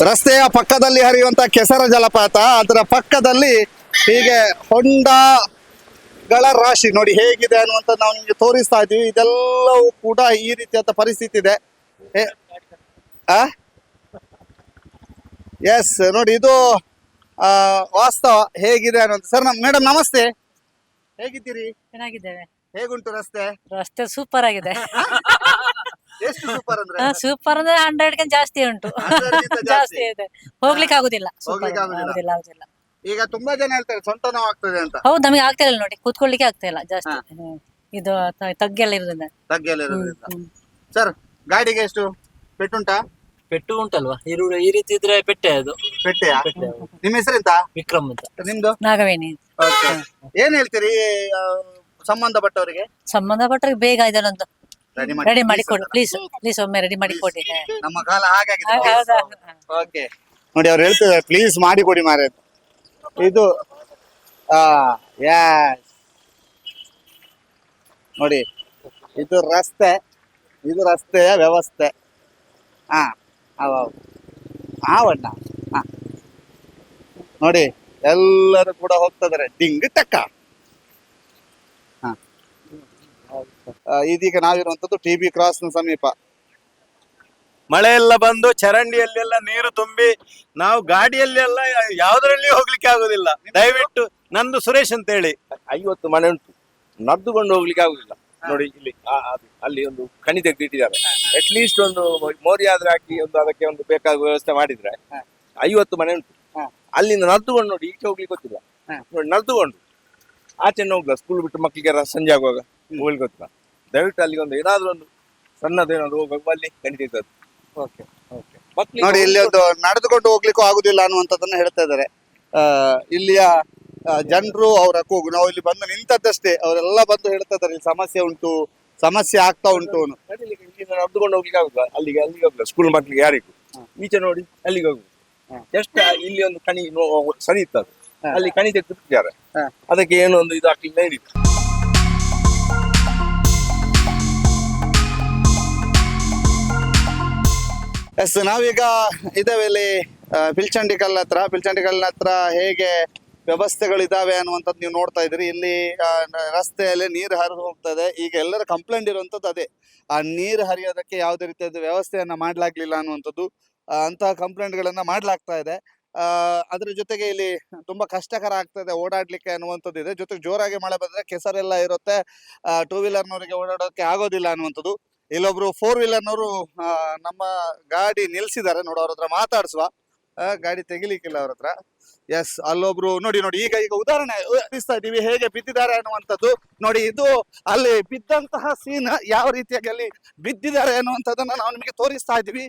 ರಸ್ತೆಯ ಪಕ್ಕದಲ್ಲಿ ಹರಿಯುವಂತ ಕೆಸರ ಜಲಪಾತ ಅದರ ಪಕ್ಕದಲ್ಲಿ ಹೀಗೆ ಹೊಂಡಗಳ ರಾಶಿ. ನೋಡಿ ಹೇಗಿದೆ ಅನ್ನುವಂತ ನಾವು ನಿಮಗೆ ತೋರಿಸ್ತಾ ಇದೀವಿ ಇದೆಲ್ಲವೂ ಕೂಡ ಈ ರೀತಿಯಾದ ಪರಿಸ್ಥಿತಿ ಇದೆ. ಎಸ್ ನೋಡಿ ಇದು ಆ, ವಾಸ್ತವ ಹೇಗಿದೆ ಅನ್ನುವಂತ ಸರ್ ನಮ್ ಮೇಡಮ್ ನಮಸ್ತೆ. ಹೇಗಿದ್ದೀರಿ? ಚೆನ್ನಾಗಿದ್ದೇವೆ. ಹೇಗುಂಟು ರಸ್ತೆ? ರಸ್ತೆ ಸೂಪರ್ ಆಗಿದೆ. ಎಷ್ಟು ಸೂಪರ್ ಅಂದ್ರೆ? ಸೂಪರ್ ಅಂದ್ರೆ ಹಂಡ್ರೆಡ್ ಕಿಂತ ಜಾಸ್ತಿ ಉಂಟು. 100 ಗಿಂತ ಜಾಸ್ತಿ. ಜಾಸ್ತಿ. ಇದೆ. ಹೋಗ್ಲಿಕ್ಕೆ ಆಗುದಿಲ್ಲ. super. ಹೋಗ್ಲಿಕ್ಕೆ ಆಗುದಿಲ್ಲ. ಆಗುದಿಲ್ಲ ಆಗುದಿಲ್ಲ. ಈಗ ತುಂಬಾ ಜನ ಹೇಳ್ತಾರೆ ಸೊಂಟ ನೋವು ಆಗ್ತದೆ ಅಂತ. ಹೌದು ನಮಗೆ ಆಗ್ತಾ ಇಲ್ಲ ನೋಡಿ ಕೂತ್ಕೊಳ್ಳಿಕ್ಕೆ ಆಗ್ತಾ ಇಲ್ಲ ಜಾಸ್ತಿ. ಹ್ಮ್. ಇದು ತ- ತಗ್ಗೆಲ್ಲ ಇರುದಿಲ್ಲ ತಗ್ಗೆಲ್ಲ. ಸರ್ ಗಾಡಿಗೆ ಎಷ್ಟು? ಪೆಟ್ಟುಂಟಾ ಪೆಟ್ಟು ಉಂಟಲ್ವಾ? ಇರು ಈ ರೀತಿ ಇದ್ರೆ ಪೆಟ್ಟೆ ಅದು. ಪೆಟ್ಟೆಯಾ ಪೆಟ್ಟೆ ನಿಮ್ಮ ಹೆಸರೆಂತ ವಿಕ್ರಮ್ ಅಂತ. ನಿಮ್ದು? ನಾಗವೇಣಿ Okay. ಏನ್ ಹೇಳ್ತೀರಿ ಆ, ಸಂಬಂಧಪಟ್ಟವರಿಗೆ? ಸಂಬಂಧಪಟ್ಟರೆ ಬೇಗ ಇದನ್ನೊಂದು ರೆಡಿ ಮಾಡಿ ಕೊಡಿ ಪ್ಲೀಸ್ ಪ್ಲೀಸ್ ಒಮ್ಮೆ ರೆಡಿ ಮಾಡಿ ಕೊಡಿ. ನಮ್ಮ ಕಾಲ ಹಾಗಾಗಿದೆ. ಹೌದಾ? ಓಕೆ ನೋಡಿ ಅವ್ರು ಹೇಳ್ತಿದ್ದಾರೆ ಪ್ಲೀಸ್ ಮಾಡಿ ಕೊಡಿ ಮಾರೆ ಇದು ಆ ಯಸ್ ನೋಡಿ ಇದು ರಸ್ತೆ ಇದು ರಸ್ತೆಯ ವ್ಯವಸ್ಥೆ. ಹಾ ಹೌದು ಆವಣ್ಣ ಹಾ ನೋಡಿ ಎಲ್ಲರೂ ಕೂಡ ಹೋಗ್ತಿದ್ದಾರೆ. ಡಿಂಗ್ ಟಕ್ಕ ಹಾ ಆ, ಇದೀಗ ನಾವಿರುವಂತದ್ದು ಟಿ ಬಿ ನ ಸಮೀಪ. ಮಳೆ ಎಲ್ಲ ಬಂದು ಚರಂಡಿಯಲ್ಲೆಲ್ಲ ನೀರು ತುಂಬಿ ನಾವು ಗಾಡಿಯಲ್ಲೆಲ್ಲ ಯಾವ್ದ್ರಲ್ಲಿ ಹೋಗ್ಲಿಕ್ಕೆ ಆಗುದಿಲ್ಲ. ದಯವಿಟ್ಟು ನಂದು ಸುರೇಶ್ ಅಂತ ಹೇಳಿ ಐವತ್ತು ಮನೆ ಉಂಟು. ನಡೆದುಕೊಂಡು ಹೋಗ್ಲಿಕ್ಕೆ ಆಗುದಿಲ್ಲ. ನೋಡಿ ಇಲ್ಲಿ ಆ- ಅದು ಅಲ್ಲಿ ಒಂದು ಕಣಿ ತೆಗೆದಿಟ್ಟಿದ್ದಾರೆ. ಅಟ್ ಲೀಸ್ಟ್ ಒಂದು ಮೋರಿ ಆದ್ರೆ ಹಾಕಿ ಒಂದು ಅದಕ್ಕೆ ಒಂದು ಬೇಕಾಗುವ ವ್ಯವಸ್ಥೆ ಮಾಡಿದ್ರೆ ಐವತ್ತು ಮನೆ ಉಂಟು. ಹಾ. ಅಲ್ಲಿಂದ ನಡೆದುಕೊಂಡು ನೋಡಿ ಈಚೆ ಹೋಗ್ಲಿಕ್ಕೆ ಗೊತ್ತಿಲ್ಲ. ಹಾ. ನೋಡಿ ನಡೆದುಕೊಂಡು. ಆಚೆ ಹೋಗ್ಲ ಸ್ಕೂಲ್ ಬಿಟ್ಟು ಮಕ್ಕಳಿಗೆ ರ- ಸಂಜೆ ಆಗುವಾಗ ಹೋಗ್ಲಿಕ್ಕೆ ಗೊತ್ತಿಲ್ಲ. ದಯವಿಟ್ಟು ಅಲ್ಲಿಗೆ ಒಂದು ಏನಾದ್ರೂ ಒಂದು ಸಣ್ಣದೇನಾದ್ರು ಹೋಗ್ಬೇಕು. ಅಲ್ಲಿ ಖಂಡಿತ ಓಕೆ ನೋಡಿ ಇಲ್ಲಿ ಒಂದು ನಡೆದುಕೊಂಡು ಹೋಗ್ಲಿಕ್ಕೂ ಆಗುದಿಲ್ಲ ಅನ್ನುವಂಥದ್ದನ್ನ ಹೇಳ್ತಾ ಇದ್ದಾರೆ. ಆ, ಇಲ್ಲಿಯ ಜನರು ಅವರ ಕೂಗು. ನಾವು ಇಲ್ಲಿ ಬಂದು ನಿಂತದ್ದಷ್ಟೇ. ಅವರೆಲ್ಲ ಬಂದು ಹೇಳ್ತಾ ಇದ್ದಾರೆ ಇಲ್ಲಿ ಸಮಸ್ಯೆ ಉಂಟು ಸಮಸ್ಯೆ ಆಗ್ತಾ ಉಂಟು ಅಂತ. ನಡಿಲಿಕ್ಕೆ ಇಲ್ಲಿಂದ ನಡೆದುಕೊಂಡು ಹೋಗ್ಲಿಕ್ಕೆ ಆಗುದಿಲ್ಲ ಅಲ್ಲಿಗೆ ಅಲ್ಲಿಗೆ ಹೋಗ್ಲಿಲ್ಲ ಸ್ಕೂಲ್ ಮಕ್ಕಳಿಗೆ ಯಾರಿಗೂ? ಈಚೆ ನೋಡಿ ಅಲ್ಲಿಗೆ ಹೋಗುದು ಜಸ್ಟ್ ಇಲ್ಲಿ ಒಂದು ಕಣಿ ನೋ- ಸರಿ ಇತ್ತು ಅದು ಅಲ್ಲಿ ಕಣಿ ತೆಗೆದು ಬಿಟ್ಟಿದ್ದಾರೆ. ಹಾ. ಅದಕ್ಕೆ ಏನು ಒಂದು ಇದು ಹಾಕ್ಲಿಲ್ಲ ಏನಿಲ್ಲ. ಎಸ್ ನಾವೀಗ ಇದ್ದೇವೆ ಇಲ್ಲಿ ಪಿಲ್ಚಂಡಿ ಕಲ್ ಹತ್ರ. ಪಿಲ್ಚಂಡಿ ಕಲ್ಲಿನ ಹತ್ರ ಹೇಗೆ ವ್ಯವಸ್ಥೆಗಳು ಇದಾವೆ ಅನ್ನುವಂಥದ್ದು ನೀವು ನೋಡ್ತಾ ಇದ್ರಿ ಇಲ್ಲಿ ರಸ್ತೆಯಲ್ಲಿ ನೀರು ಹರಿದು ಹೋಗ್ತದೆ. ಈಗ ಎಲ್ಲರ ಕಂಪ್ಲೇಂಟ್ ಇರುವಂಥದ್ದು ಅದೇ. ಆ ನೀರು ಹರಿಯೋದಕ್ಕೆ ಯಾವುದೇ ರೀತಿಯಾದ ವ್ಯವಸ್ಥೆಯನ್ನ ಮಾಡ್ಲಾಗ್ಲಿಲ್ಲ ಅನ್ನುವಂಥದ್ದು ಅಂತಹ ಕಂಪ್ಲೇಂಟ್ಗಳನ್ನ ಮಾಡ್ಲಾಗ್ತಾ ಇದೆ. ಅದ್ರ ಜೊತೆಗೆ ಇಲ್ಲಿ ತುಂಬಾ ಕಷ್ಟಕರ ಆಗ್ತದೆ ಓಡಾಡ್ಲಿಕ್ಕೆ ಅನ್ನುವಂಥದ್ದು ಇದೆ ಜೊತೆಗೆ ಜೋರಾಗಿ ಮಳೆ ಬಂದ್ರೆ ಕೆಸರೆಲ್ಲ ಇರುತ್ತೆ. ಟೂ ವೀಲರ್ನವರಿಗೆ ಓಡಾಡೋದಕ್ಕೆ ಆಗೋದಿಲ್ಲ ಅನ್ನುವಂಥದ್ದು. ಇಲ್ಲೊಬ್ರು ಫೋರ್ ವೀಲರ್ನವರು ನಮ್ಮ ಗಾಡಿ ನಿಲ್ಸಿದ್ದಾರೆ ನೋಡು ಅವ್ರ ಹತ್ರ ಮಾತಾಡ್ಸುವ ಗಾಡಿ ತೆಗಿಲಿಕ್ಕಿಲ್ಲ ಅವ್ರ ಹತ್ರ ಎಸ್ ಅಲ್ಲೊಬ್ರು, ನೋಡಿ ನೋಡಿ, ಈಗ ಈಗ ಉದಾಹರಣೆ ಉದಾಹರಿಸ್ತಾ ಇದೀವಿ ಹೇಗೆ ಬಿದ್ದಿದ್ದಾರೆ ಅನ್ನುವಂಥದ್ದು. ನೋಡಿ, ಇದು ಅಲ್ಲಿ ಬಿದ್ದಂತಹ ಸೀನ್ ಯಾವ ರೀತಿಯಾಗಿ ಅಲ್ಲಿ ಬಿದ್ದಿದ್ದಾರೆ ಅನ್ನುವಂಥದ್ದನ್ನ ನಾವು ನಿಮಗೆ ತೋರಿಸ್ತಾ ಇದೀವಿ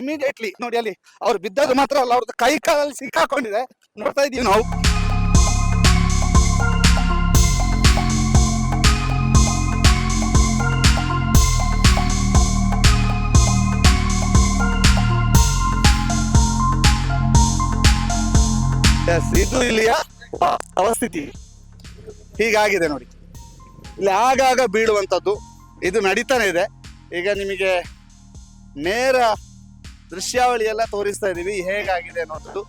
ಇಮಿಡಿಯೇಟ್ಲಿ ನೋಡಿ, ಅಲ್ಲಿ ಅವ್ರು ಬಿದ್ದದ್ದು ಮಾತ್ರ ಅಲ್ಲ, ಅವ್ರದ್ದು ಕೈ ಕಾಲಲ್ಲಿ ಸಿಕ್ಕಾಕೊಂಡಿದೆ. ನೋಡ್ತಾ ಇದೀವಿ ನಾವು. ಎಸ್ ಇದು ಇಲ್ಲಿಯ ಅವಸ್ಥಿತಿ. ಹೀಗಾಗಿದೆ ನೋಡಿ. ಇಲ್ಲಿ ಆಗಾಗ ಬೀಳುವಂಥದ್ದು. ಇದು ನಡೀತಾನೆ ಇದೆ. ಈಗ ನಿಮಗೆ ನೇರ ದೃಶ್ಯಾವಳಿ ಎಲ್ಲ ತೋರಿಸ್ತಾ ಇದ್ದೀವಿ. ಹೇಗಾಗಿದೆ ಅನ್ನೋದು.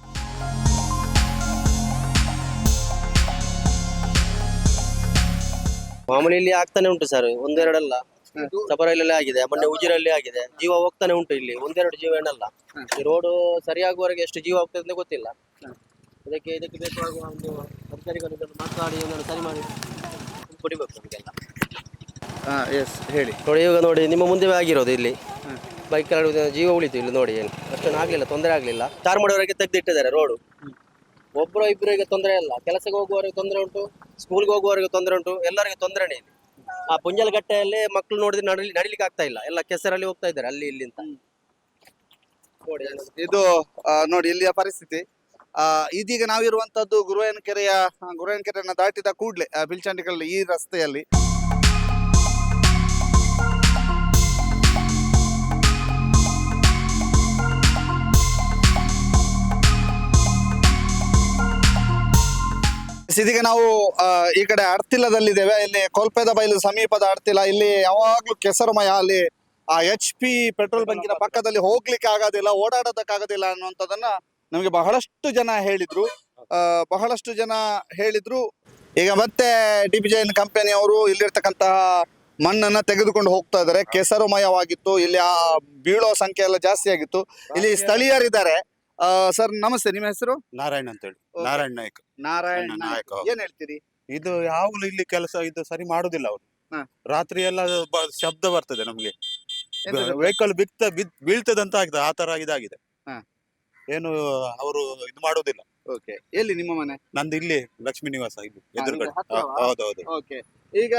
ಮಾಮೂಲಿ ಇಲ್ಲಿ ಆಗ್ತಾನೆ ಉಂಟು ಸರ್ ಒಂದೆರಡಲ್ಲ. ಸಪರೈಲಲ್ಲಿ ಆಗಿದೆ. ಮೊನ್ನೆ ಉಜಿರಲ್ಲಿ ಆಗಿದೆ. ಜೀವ ಹೋಗ್ತಾನೆ ಉಂಟು ಇಲ್ಲಿ. ಒಂದೆರಡು ಜೀವ ಏನಲ್ಲ ಈ ರೋಡು ಸರಿಯಾಗುವವರೆಗೆ ಎಷ್ಟು ಜೀವ ಹೋಗ್ತದೆ ಅಂತ ಗೊತ್ತಿಲ್ಲ. ಅದಕ್ಕೆ ಇದಕ್ಕೆ ಬೇಕಾಗುವ ಒಂದು ಅಧಿಕಾರಿಗಳು ಇದನ್ನು ಮಾತಾಡಿ ಇದನ್ನು ಸರಿ ಮಾಡಿ ಕೊಡಿಬೇಕು ನಮಗೆಲ್ಲ. ಎಸ್ ಹೇಳಿ. ನೋಡಿ ಇವಾಗ ನೋಡಿ ನಿಮ್ಮ ಮುಂದೆ ಆಗಿರೋದು ಇಲ್ಲಿ. ಬೈಕ್ ಜೀವ ಉಳಿತು ಇಲ್ಲಿ ನೋಡಿ ಏನು. ಅಷ್ಟೊಂದು ಆಗಲಿಲ್ಲ ತೊಂದರೆ ಆಗ್ಲಿಲ್ಲ. ಚಾರ್ಮಾಡಿಯವರೆಗೆ ತೆಗೆದಿಟ್ಟಿದ್ದಾರೆ ರೋಡು ಒಬ್ಬರು ಇಬ್ಬರಿಗೆ ತೊಂದರೆ ಇಲ್ಲ. ಕೆಲಸಕ್ಕೆ ಹೋಗುವವರಿಗೆ ತೊಂದರೆ ಉಂಟು ಸ್ಕೂಲ್ಗೆ ಹೋಗುವವರಿಗೆ ತೊಂದರೆ ಉಂಟು ಎಲ್ಲರಿಗೆ ತೊಂದರೆನೇ ಇದೆ. ಆ ಪುಂಜಲಗಟ್ಟೆಯಲ್ಲಿ ಮಕ್ಕಳು ನೋಡಿದ್ರೆ ನಡಲಿ ನಡಿಲಿಕ್ಕೆ ಆಗ್ತಾ ಇಲ್ಲ. ಎಲ್ಲ ಕೆಸರಲ್ಲಿ ಹೋಗ್ತಾ ಇದ್ದಾರೆ ಅಲ್ಲಿ ಇಲ್ಲಿ ಅಂತ. ನೋಡಿ ಇದು ನೋಡಿ ಇಲ್ಲಿಯ ಪರಿಸ್ಥಿತಿ. ಆ, ಇದೀಗ ನಾವಿರುವಂತದ್ದು ಗುರುವಯ್ಯನ ಕೆರೆಯ ಗುರುವಯ್ಯನ ಕೆರೆಯನ್ನ ದಾಟಿದ ಕೂಡ್ಲೆ ಆ, ಬಿಲ್ಚಂಡಿಕಲ್ ಈ ರಸ್ತೆಯಲ್ಲಿ. ಇದೀಗ ನಾವು ಈ ಕಡೆ ಅಡ್ತಿಲದಲ್ಲಿದ್ದೇವೆ ಇಲ್ಲಿ ಕೊಲ್ಪೆದ ಬೈಲು ಸಮೀಪದ ಅಡ್ತಿಲ ಇಲ್ಲಿ ಯಾವಾಗ್ಲೂ ಕೆಸರುಮಯ. ಅಲ್ಲಿ ಆ ಎಚ್ ಪಿ ಪೆಟ್ರೋಲ್ ಬಂಕಿನ ಪಕ್ಕದಲ್ಲಿ ಹೋಗ್ಲಿಕ್ಕೆ ಆಗೋದಿಲ್ಲ ಓಡಾಡೋದಕ್ಕಾಗೋದಿಲ್ಲ ಅನ್ನುವಂಥದ್ದನ್ನ ನಮಗೆ ಬಹಳಷ್ಟು ಜನ ಹೇಳಿದ್ರು. ಬಹಳಷ್ಟು ಜನ ಹೇಳಿದ್ರು. ಈಗ ಮತ್ತೆ ಡಿ ಪಿ ಜೈನ್ ಕಂಪನಿಯವರು ಇಲ್ಲಿರ್ತಕ್ಕಂತಹ ಮಣ್ಣನ್ನ ತೆಗೆದುಕೊಂಡು ಹೋಗ್ತಾ ಇದ್ದಾರೆ. ಕೆಸರುಮಯವಾಗಿತ್ತು. ಇಲ್ಲಿ ಆ ಬೀಳೋ ಸಂಖ್ಯೆ ಎಲ್ಲ ಜಾಸ್ತಿ ಆಗಿತ್ತು. ಇಲ್ಲಿ ಸ್ಥಳೀಯರಿದ್ದಾರೆ. ಸರ್ ನಮಸ್ತೆ. ನಿಮ್ಮ ಹೆಸರು? ನಾರಾಯಣ್ ಅಂತ ಹೇಳಿ ನಾರಾಯಣ್ ನಾರಾಯಣ ನಾರಾಯಣ್ ನಾಯ್ಕ್. ನಾಯ್ಕ್. ಏನ್ ಹೇಳ್ತೀರಿ? ಇದು ಯಾವಾಗಲೂ ಇಲ್ಲಿ ಕೆಲಸ ಇದು ಸರಿ ಮಾಡುದಿಲ್ಲ ಅವರು. ರಾತ್ರಿ ಎಲ್ಲ ಶಬ್ದ ಬರ್ತದೆ ನಮ್ಗೆ. ವೆಹಿಕಲ್ ಬಿತ್ತ ಬೀಳ್ತದಂತ ಆಗ್ತದೆ ಆ ತರ ಇದಾಗಿದೆ. ಏನು ಅವರು ಇದು ಮಾಡುದಿಲ್ಲ ಓಕೆ. ಎಲ್ಲಿ ನಿಮ್ಮ ಮನೆ? ನಂದು ಇಲ್ಲಿ ಲಕ್ಷ್ಮೀ ನಿವಾಸ ಇಲ್ಲಿ ಎದುರುಗಡೆ. ಹತ್ರವಾ? ಹೌದೌದು. ಓಕೆ. ಈಗ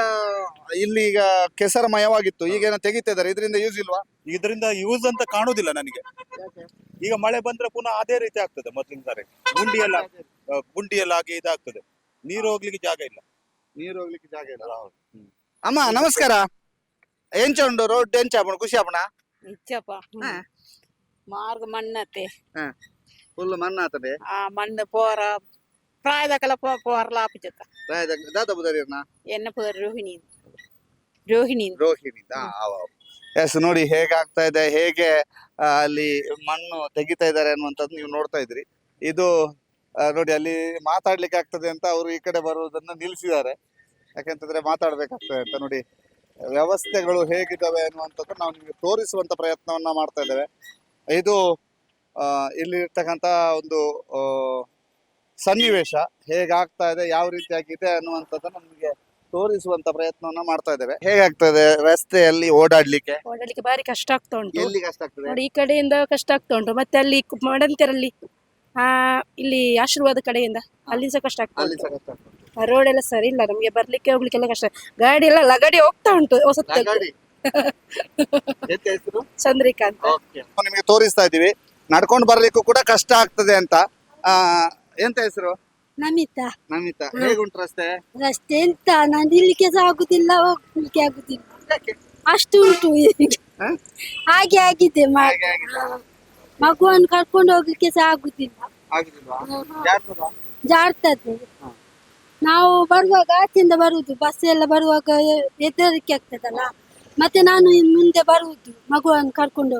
ಇಲ್ಲಿ ಈಗ ಕೆಸರಮಯವಾಗಿತ್ತು. ಈಗ ಏನೋ ತೆಗಿತಾ ಇದ್ದಾರೆ ಇದರಿಂದ ಯೂಸ್ ಇಲ್ವಾ? ಇದರಿಂದ ಯೂಸ್ ಅಂತ ಕಾಣುದಿಲ್ಲ ನನಗೆ. ಈಗ ಮಳೆ ಬಂದ್ರೆ ಪುನಃ ಅದೇ ರೀತಿ ಆಗ್ತದೆ ಮೊದ್ಲಿನ ಸಾರಿ ಗುಂಡಿ ಎಲ್ಲ ಆ, ಗುಂಡಿ ಎಲ್ಲ ಆಗಿ ಇದಾಗ್ತದೆ. ನೀರು ಹೋಗ್ಲಿಕ್ಕೆ ಜಾಗ ಇಲ್ಲ. ನೀರು ಹೋಗ್ಲಿಕ್ಕೆ ಜಾಗ ಇಲ್ಲ. ಅಮ್ಮ ನಮಸ್ಕಾರ. ಎಂಚ ಉಂಡು ರೋಡ್ ಎಂಚ ಆಪಣ ಖುಷಿ ಆಪಣ ನಿಜಪ್ಪ ಮಾರ್ಗ ಮಣ್ಣತ್ತೆ ಫುಲ್ ಮಣ್ಣು ಆತದೆ ಆ ಮಣ್ಣು ಪೋರ ಪ್ರಾಯದಕಲ ಪೋರ ಲಾಪಿಜತ್ತ ದಾದ ಬುದರಿರ್ನ ಎನ್ನ ಪೋರ ರೋಹಿಣಿ ರೋಹಿಣಿ ರೋಹಿಣಿ ಎಸ್ ನೋಡಿ ಹೇಗಾಗ್ತಾ ಇದೆ ಹೇಗೆ ಆ, ಅಲ್ಲಿ ಮಣ್ಣು ತೆಗಿತಾ ಇದ್ದಾರೆ ಅನ್ನುವಂಥದ್ದು ನೀವು ನೋಡ್ತಾ ಇದ್ರಿ ಇದು ಆ, ನೋಡಿ ಅಲ್ಲಿ ಮಾತಾಡ್ಲಿಕ್ಕೆ ಆಗ್ತದೆ ಅಂತ ಅವರು ಈ ಕಡೆ ಬರುವುದನ್ನ ನಿಲ್ಲಿಸಿದ್ದಾರೆ. ಯಾಕೆಂತಂದ್ರೆ ಮಾತಾಡ್ಬೇಕಾಗ್ತದೆ ಅಂತ ನೋಡಿ. ವ್ಯವಸ್ಥೆಗಳು ಹೇಗಿದ್ದಾವೆ ಅನ್ನುವಂಥದ್ದು ನಾವು ನಿಮಗೆ ತೋರಿಸುವಂತ ಪ್ರಯತ್ನವನ್ನ ಮಾಡ್ತಾ ಇದ್ದೇವೆ. ಇದು ಆ, ಇಲ್ಲಿ ಇರ್ತಕ್ಕಂತ ಒಂದು ಸನ್ನಿವೇಶ ಹೇಗಾಗ್ತಾ ಇದೆ ಯಾವ ರೀತಿಯಾಗಿದೆ ಅನ್ನುವಂಥದ್ದನ್ನು ನಮಗೆ ತೋರಿಸುವಂತ ಪ್ರಯತ್ನವನ್ನ ಮಾಡ್ತಾ ಇದ್ದೇವೆ. ಹೇಗಾಗ್ತದೆ ರಸ್ತೆಯಲ್ಲಿ ಓಡಾಡ್ಲಿಕ್ಕೆ? ಓಡಾಡ್ಲಿಕ್ಕೆ ಬಾರಿ ಕಷ್ಟ ಆಗ್ತಾ ಉಂಟು. ಎಲ್ಲಿ ಕಷ್ಟ ಆಗ್ತದೆ? ನೋಡಿ ಈ ಕಡೆಯಿಂದ ಕಷ್ಟ ಆಗ್ತಾ ಉಂಟು. ಮತ್ತೆ ಅಲ್ಲಿ ಮಡಂತೆರಲ್ಲಿ ಆ ಇಲ್ಲಿ ಆಶೀರ್ವಾದ ಕಡೆಯಿಂದ ಅಲ್ಲಿ ಸಹ ಕಷ್ಟ ಆಗ್ತಾ ಅಲ್ಲಿ ಸಹ ಕಷ್ಟ ಆಗ್ತದೆ. ರೋಡ್ ಎಲ್ಲ ಸರಿ ಇಲ್ಲ ನಮ್ಗೆ ಬರ್ಲಿಕ್ಕೆ ಹೋಗ್ಲಿಕ್ಕೆಲ್ಲ ಕಷ್ಟ. ಗಾಡಿ ಎಲ್ಲ ಲಗಡಿ ಹೋಗ್ತಾ ಉಂಟು ಹೊಸತ್ತು ಲಗಾಡಿ. ಚಂದ್ರಿಕಾ ಅಂತ ನಿಮಗೆ ತೋರಿಸ್ತಾ ಇದೀವಿ ನಡ್ಕೊಂಡು ಬರ್ಲಿಕ್ಕೂ ಕೂಡ ಕಷ್ಟ ಆಗ್ತದೆ ಅಂತ. ಆ ಎಂತ ಹೆಸರು ನಮಿತಾ. ನಮಿತಾ. ಹೇಗುಂಟು ರಸ್ತೆ? ರಸ್ತೆ ಎಂತ? ನಾನು ನಿಲ್ಲಿಕ್ಕೆ ಸಹ ಆಗುದಿಲ್ಲ ಹೋಗ್ಲಿಕ್ಕೆ ಆಗುದಿಲ್ಲ. ಅಷ್ಟು ಉಂಟು ಈಗ. ಹ? ಹಾಗೆ ಆಗಿದೆ ಮ- ಹಾಗೆ ಆಗಿದೆ. ಹಾ. ಮಗುವನ್ನು ಕರ್ಕೊಂಡು ಹೋಗ್ಲಿಕ್ಕೆ ಸಹ ಆಗುದಿಲ್ಲ. ಆಗಿಲ್ವಾ. ಜಾರ್ತದೆ ನಾವು ಬರುವಾಗ ಆಚೆಯಿಂದ ಬರುವುದು. ಬಸ್ ಎಲ್ಲ ಬರುವಾಗ ಹೆದರಿಕೆ ಆಗ್ತದಲ್ಲ. ಮತ್ತೆ ನಾನು ಇನ್ ಮುಂದೆ ಬರುವುದು ಮಗುವನ್ನು ಕರ್ಕೊಂಡು.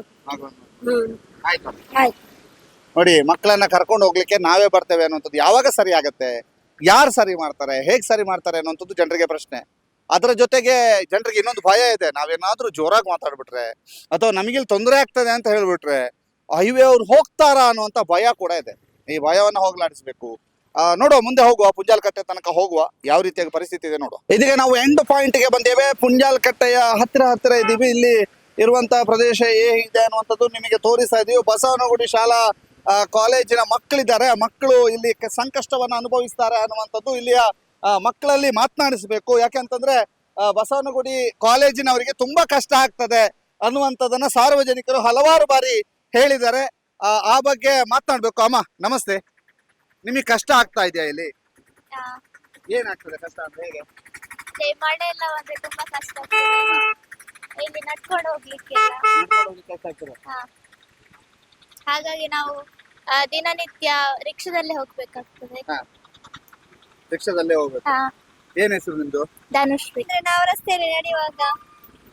ಆಯ್ತು. ಆಯ್ತು. ನೋಡಿ ಮಕ್ಕಳನ್ನ ಕರ್ಕೊಂಡು ಹೋಗ್ಲಿಕ್ಕೆ ನಾವೇ ಬರ್ತೇವೆ ಅನ್ನುವಂಥದ್ದು ಯಾವಾಗ ಸರಿ ಆಗತ್ತೆ? ಯಾರು ಸರಿ ಮಾಡ್ತಾರೆ? ಹೇಗ್ ಸರಿ ಮಾಡ್ತಾರೆ ಅನ್ನೋದು ಜನರಿಗೆ ಪ್ರಶ್ನೆ. ಅದರ ಜೊತೆಗೆ ಜನರಿಗೆ ಇನ್ನೊಂದು ಭಯ ಇದೆ. ನಾವೇನಾದ್ರೂ ಜೋರಾಗಿ ಮಾತಾಡ್ಬಿಟ್ರೆ ಅಥವಾ ನಮಗಿಲ್ಲಿ ತೊಂದರೆ ಆಗ್ತದೆ ಅಂತ ಹೇಳ್ಬಿಟ್ರೆ ಹೈವೇ ಅವ್ರು ಹೋಗ್ತಾರಾ ಅನ್ನುವಂತ ಭಯ ಕೂಡ ಇದೆ. ಈ ಭಯವನ್ನ ಹೋಗ್ಲಾಡಿಸ್ಬೇಕು. ನೋಡುವ, ಮುಂದೆ ಹೋಗುವ ಪುಂಜಾಲ್ ಕಟ್ಟೆ ತನಕ ಹೋಗುವ, ಯಾವ ರೀತಿಯಾಗಿ ಪರಿಸ್ಥಿತಿ ಇದೆ ನೋಡುವ. ಇದೀಗ ನಾವು ಎಂಡ್ ಪಾಯಿಂಟ್ಗೆ ಬಂದೇವೆ. ಪುಂಜಾಲ್ ಕಟ್ಟೆಯ ಹತ್ತಿರ ಹತ್ತಿರ ಇದ್ದೀವಿ. ಇಲ್ಲಿ ಇರುವಂತಹ ಪ್ರದೇಶ ಹೇಗಿದೆ ಅನ್ನುವಂಥದ್ದು ನಿಮಗೆ ತೋರಿಸ್ತಾ ಇದೀವಿ. ಬಸವನಗುಡಿ ಶಾಲಾ ಕಾಲೇಜಿನ ಮಕ್ಕಳಿದ್ದಾರೆ. ಮಕ್ಕಳು ಇಲ್ಲಿ ಸಂಕಷ್ಟವನ್ನ ಅನುಭವಿಸ್ತಾರೆ ಅನ್ನುವಂಥದ್ದು ಇಲ್ಲಿಯ ಮಕ್ಕಳಲ್ಲಿ ಮಾತನಾಡಿಸಬೇಕು. ಯಾಕೆಂತಂದ್ರೆ ಬಸವನಗುಡಿ ಕಾಲೇಜಿನವರಿಗೆ ತುಂಬಾ ಕಷ್ಟ ಆಗ್ತದೆ ಅನ್ನುವಂಥದ್ದನ್ನ ಸಾರ್ವಜನಿಕರು ಹಲವಾರು ಬಾರಿ ಹೇಳಿದ್ದಾರೆ. ಆ ಬಗ್ಗೆ ಮಾತನಾಡ್ಬೇಕು. ಅಮ್ಮ, ನಮಸ್ತೆ. ನಿಮಗೆ ಕಷ್ಟ ಆಗ್ತಾ ಇದೆಯಾ ಇಲ್ಲಿ? ಏನಾಗ್ತದೆ ಕಷ್ಟ ಅಂತ ಹೇಗೆ? ಮಳೆ ಎಲ್ಲ ಬಂದ್ರೆ ತುಂಬಾ ಕಷ್ಟ ಆಗ್ತದೆ. ಇಲ್ಲಿ ನಡ್ಕೊಂಡು ಹೋಗ್ಲಿಕ್ಕೆ ಕಷ್ಟ ಆಗ್ತದೆ. ಹಾಗಾಗಿ ನಾವು ಆ, ದಿನನಿತ್ಯ ರಿಕ್ಷಾದಲ್ಲೇ ಹೋಗ್ಬೇಕಾಗ್ತದೆ. ರಿಕ್ಷಾದಲ್ಲೇ ಹೋಗ್ಬೇಕು. ಹಾ. ಏನ್ ಹೆಸರು ನಿಮ್ದು? ಧನುಶ್ರೀ ನಾವು ರಸ್ತೆಯಲ್ಲಿ ನಡೆಯುವಾಗ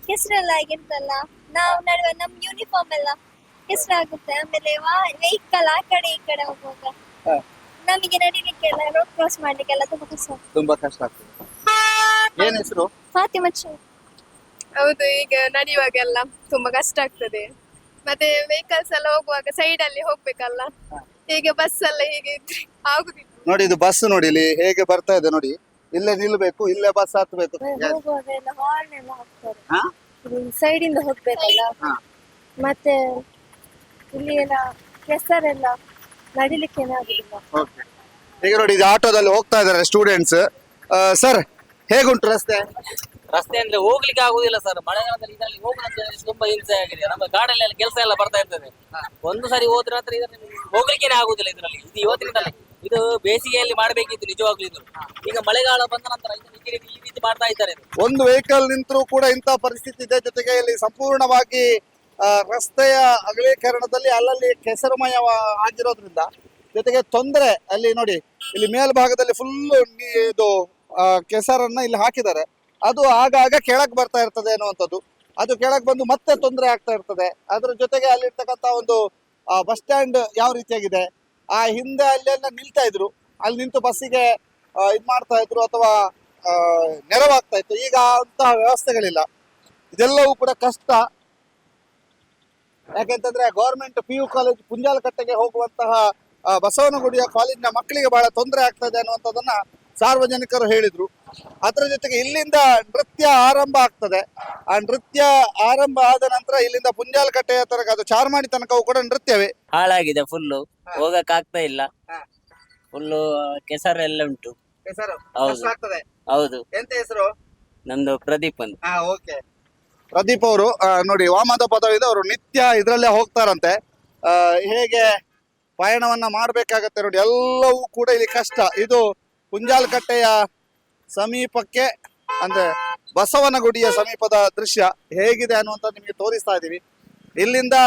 ಕೆಸರೆಲ್ಲ ಆಗಿರ್ತಲ್ಲ ನಾವು ನಡುವೆ ನಮ್ ಯೂನಿಫಾರ್ಮ್ ಎಲ್ಲ ಕೆಸರಾಗುತ್ತೆ. ಆಮೇಲೆ ವೆಹಿಕಲ್ ಆ ಕಡೆ ಈ ಕಡೆ ಹೋಗುವಾಗ. ಹಾ. ನಮಗೆ ನಡಿಲಿಕ್ಕೆಲ್ಲ ರೋಡ್ ಕ್ರಾಸ್ ಮಾಡ್ಲಿಕ್ಕೆಲ್ಲ ತುಂಬಾ ಕಷ್ಟ ತುಂಬಾ ಕಷ್ಟ ಆಗ್ತದೆ. ಏನ್ ಹೆಸರು? ಫಾತಿಮಾ ಹೌದು ಈಗ ನಡೆಯುವಾಗೆಲ್ಲ ತುಂಬಾ ಕಷ್ಟ ಆಗ್ತದೆ. ಮತ್ತೆ ವೆಹಿಕಲ್ಸ್ ಎಲ್ಲ ಹೋಗುವಾಗ ಸೈಡ್ ಅಲ್ಲಿ ಹೋಗ್ಬೇಕಲ್ಲ. ಹೀಗೆ ಬಸ್ ಎಲ್ಲ ಹೀಗೆ ಇದ್ರೆ ಆಗುದಿಲ್ಲ. ನೋಡಿ ಇದು ಬಸ್ ನೋಡಿ ಇಲ್ಲಿ ಹೇಗೆ ಬರ್ತಾ ಇದೆ ನೋಡಿ. ಇಲ್ಲೇ ನಿಲ್ಬೇಕು ಇಲ್ಲೇ ಬಸ್ ಹತ್ಬೇಕು. ಹೋಗುವಾಗ ಎಲ್ಲ ಹಾರ್ನ್ ಎಲ್ಲ ಹಾಕ್ತಾರೆ. ಹಾ? ಸೈಡ್ ಇಂದ ಹೋಗ್ಬೇಕಲ್ಲ. ಹಾ. ಮತ್ತೆ ಇಲ್ಲಿ ಎಲ್ಲ ಕೆಸರೆಲ್ಲ ನಡಿಲಿಕ್ಕೇನೆ ಆಗುದಿಲ್ಲ ಈಗ ನೋಡಿ ಇದು ಆಟೋದಲ್ಲಿ ಹೋಗ್ತಾ ಇದ್ದಾರೆ ಸ್ಟೂಡೆಂಟ್ಸ್ ಸರ್ ಹೇಗುಂಟು ರಸ್ತೆ? ರಸ್ತೆ ಅಂದ್ರೆ ಹೋಗ್ಲಿಕ್ಕೆ ಆಗುದಿಲ್ಲ ಸರ್ ಮಳೆಗಾಲದಲ್ಲಿ ಇದರಲ್ಲಿ ಹೋಗ್ಲಿಕ್ಕೆ ತುಂಬಾ ಹಿಂಸೆ ಆಗಿದೆ. ನಮ್ಮ ಗಾಡಿಯಲ್ಲಿ ಕೆಲಸ ಎಲ್ಲ ಬರ್ತಾ ಇರ್ತದೆ. ಒಂದು ಸಾರಿ ಹೋದ್ರೆ ಹತ್ರ ಇದರಲ್ಲಿ ಹೋಗ್ಲಿಕ್ಕೇನೆ ಆಗುದಿಲ್ಲ ಇದರಲ್ಲಿ. ಇದು ಇವತ್ತಿನಿಂದಲೇ. ಇದು ಬೇಸಿಗೆಯಲ್ಲಿ ಮಾಡಬೇಕಿತ್ತು ನಿಜವಾಗ್ಲೂ ಇದು. ಈಗ ಮಳೆಗಾಲ ಬಂದ ನಂತರ ಇದನ್ನು ಈ ರೀತಿ- ಈ ರೀತಿ ಮಾಡ್ತಾ ಇದ್ದಾರೆ. ಇದು. ಒಂದು ವೆಹಿಕಲ್ ನಿಂತರೂ ಕೂಡ ಇಂತಹ ಪರಿಸ್ಥಿತಿ ಇದೆ ಜೊತೆಗೆ ಇಲ್ಲಿ ಸಂಪೂರ್ಣವಾಗಿ ರಸ್ತೆಯ ಅಗಲೀಕರಣದಲ್ಲಿ ಅಲ್ಲಲ್ಲಿ ಕೆಸರುಮಯ ಆಗಿರೋದ್ರಿಂದ ಜೊತೆಗೆ ತೊಂದರೆ ಅಲ್ಲಿ ನೋಡಿ, ಇಲ್ಲಿ ಮೇಲ್ಭಾಗದಲ್ಲಿ ಫುಲ್ ಇದು ಕೆಸರನ್ನ ಇಲ್ಲಿ ಹಾಕಿದ್ದಾರೆ. ಅದು ಆಗಾಗ ಕೆಳಗೆ ಬರ್ತಾ ಇರ್ತದೆ ಅನ್ನುವಂಥದ್ದು. ಅದು ಕೆಳಗೆ ಬಂದು ಮತ್ತೆ ತೊಂದರೆ ಆಗ್ತಾ ಇರ್ತದೆ. ಅದ್ರ ಜೊತೆಗೆ ಅಲ್ಲಿರ್ತಕ್ಕಂಥ ಒಂದು ಬಸ್ ಸ್ಟ್ಯಾಂಡ್ ಯಾವ ರೀತಿಯಾಗಿದೆ? ಆ ಹಿಂದೆ ಅಲ್ಲೆಲ್ಲ ನಿಲ್ತಾ ಇದ್ರು. ಅಲ್ಲಿ ನಿಂತು ಬಸ್ಸಿಗೆ ಇದು ಮಾಡ್ತಾ ಇದ್ರು ಅಥವಾ ನೆರವಾಗ್ತಾ ಇತ್ತು. ಈಗ ಅಂತಹ ವ್ಯವಸ್ಥೆಗಳಿಲ್ಲ. ಇದೆಲ್ಲವೂ ಕೂಡ ಕಷ್ಟ. ಯಾಕೆಂತಂದ್ರೆ ಗೌರ್ಮೆಂಟ್ ಪಿ ಯು ಕಾಲೇಜ್ ಪುಂಜಾಲಕಟ್ಟೆಗೆ ಹೋಗುವಂತಹ ಬಸವನಗುಡಿಯ ಕಾಲೇಜಿನ ಮಕ್ಕಳಿಗೆ ಬಹಳ ತೊಂದರೆ ಆಗ್ತದೆ ಅನ್ನುವಂಥದ್ದನ್ನ ಸಾರ್ವಜನಿಕರು ಹೇಳಿದ್ರು. ಅದರ ಜೊತೆಗೆ ಇಲ್ಲಿಂದ ನೃತ್ಯ ಆರಂಭ ಆಗ್ತದೆ. ಆ ನೃತ್ಯ ಆರಂಭ ಆದ ನಂತರ ಇಲ್ಲಿಂದ ಪುಂಜಾಲಕಟ್ಟೆಯ ತನಕ ಅದು ಚಾರ್ಮಾಡಿ ತನಕವೂ ಕೂಡ ನೃತ್ಯವೇ. ಹಾಳಾಗಿದೆ ಫುಲ್ಲು ಹೋಗಕ್ ಆಗ್ತಾ ಇಲ್ಲ. ಫುಲ್ಲು ಕೆಸರೆಲ್ಲ ಉಂಟು. ಹೌದು. ಹೌದು. ಎಂತ ಹೆಸರು? ನಂದು ಪ್ರದೀಪ್ ಅಂತ. ಹಾ ಓಕೆ ಪ್ರದೀಪ್ ಅವರು ನೋಡಿ ವಾಮದ ಪದವಿದ ಅವರು ನಿತ್ಯ ಇದರಲ್ಲೇ ಹೋಗ್ತಾರಂತೆ. ಹೇಗೆ ಪಯಣವನ್ನ ಮಾಡಬೇಕಾಗತ್ತೆ ನೋಡಿ, ಎಲ್ಲವೂ ಕೂಡ ಇಲ್ಲಿ ಕಷ್ಟ. ಇದು ಕುಂಜಾಲಕಟ್ಟೆಯ ಸಮೀಪಕ್ಕೆ, ಅಂದ್ರೆ ಬಸವನಗುಡಿಯ ಸಮೀಪದ ದೃಶ್ಯ ಹೇಗಿದೆ ಅನ್ನುವಂತ ನಿಮಗೆ ತೋರಿಸ್ತಾ ಇದ್ದೀವಿ. ಇಲ್ಲಿಂದ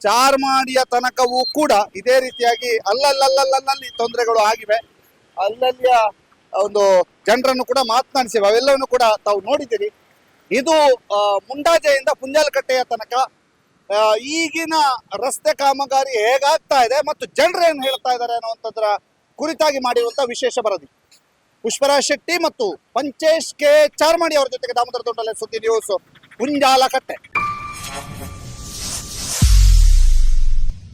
ಚಾರ್ಮಾಡಿಯ ತನಕವೂ ಕೂಡ ಇದೇ ರೀತಿಯಾಗಿ ಅಲ್ಲಲ್ಲಲ್ಲಲ್ಲಲ್ಲಿ ತೊಂದರೆಗಳು ಆಗಿವೆ. ಅಲ್ಲಲ್ಲಿಯ ಒಂದು ಜನರನ್ನು ಕೂಡ ಮಾತನಾಡಿಸಿವೆ. ಅವೆಲ್ಲವನ್ನು ಕೂಡ ತಾವು ನೋಡಿದ್ದೀರಿ. ಇದು ಮುಂಡಾಜೆಯಿಂದ ಪುಂಜಾಲಕಟ್ಟೆಯ ತನಕ ಈಗಿನ ರಸ್ತೆ ಕಾಮಗಾರಿ ಹೇಗಾಗ್ತಾ ಇದೆ ಮತ್ತು ಜನರು ಏನು ಹೇಳ್ತಾ ಇದ್ದಾರೆ ಅನ್ನುವಂಥದ್ರ ಕುರಿತಾಗಿ ಮಾಡಿರುವಂತಹ ವಿಶೇಷ ವರದಿ. ಪುಷ್ಪರಾಜ್ ಶೆಟ್ಟಿ ಮತ್ತು ಪಂಚೇಶ್ ಕೆ. ಚಾರ್ಮಾಡಿ ಅವರ ಜೊತೆಗೆ ದಾಮೋದರ ದೊಡ್ಡಲೆ ಸುದ್ದಿ ನ್ಯೂಸ್ ಪುಂಜಾಲಕಟ್ಟೆ.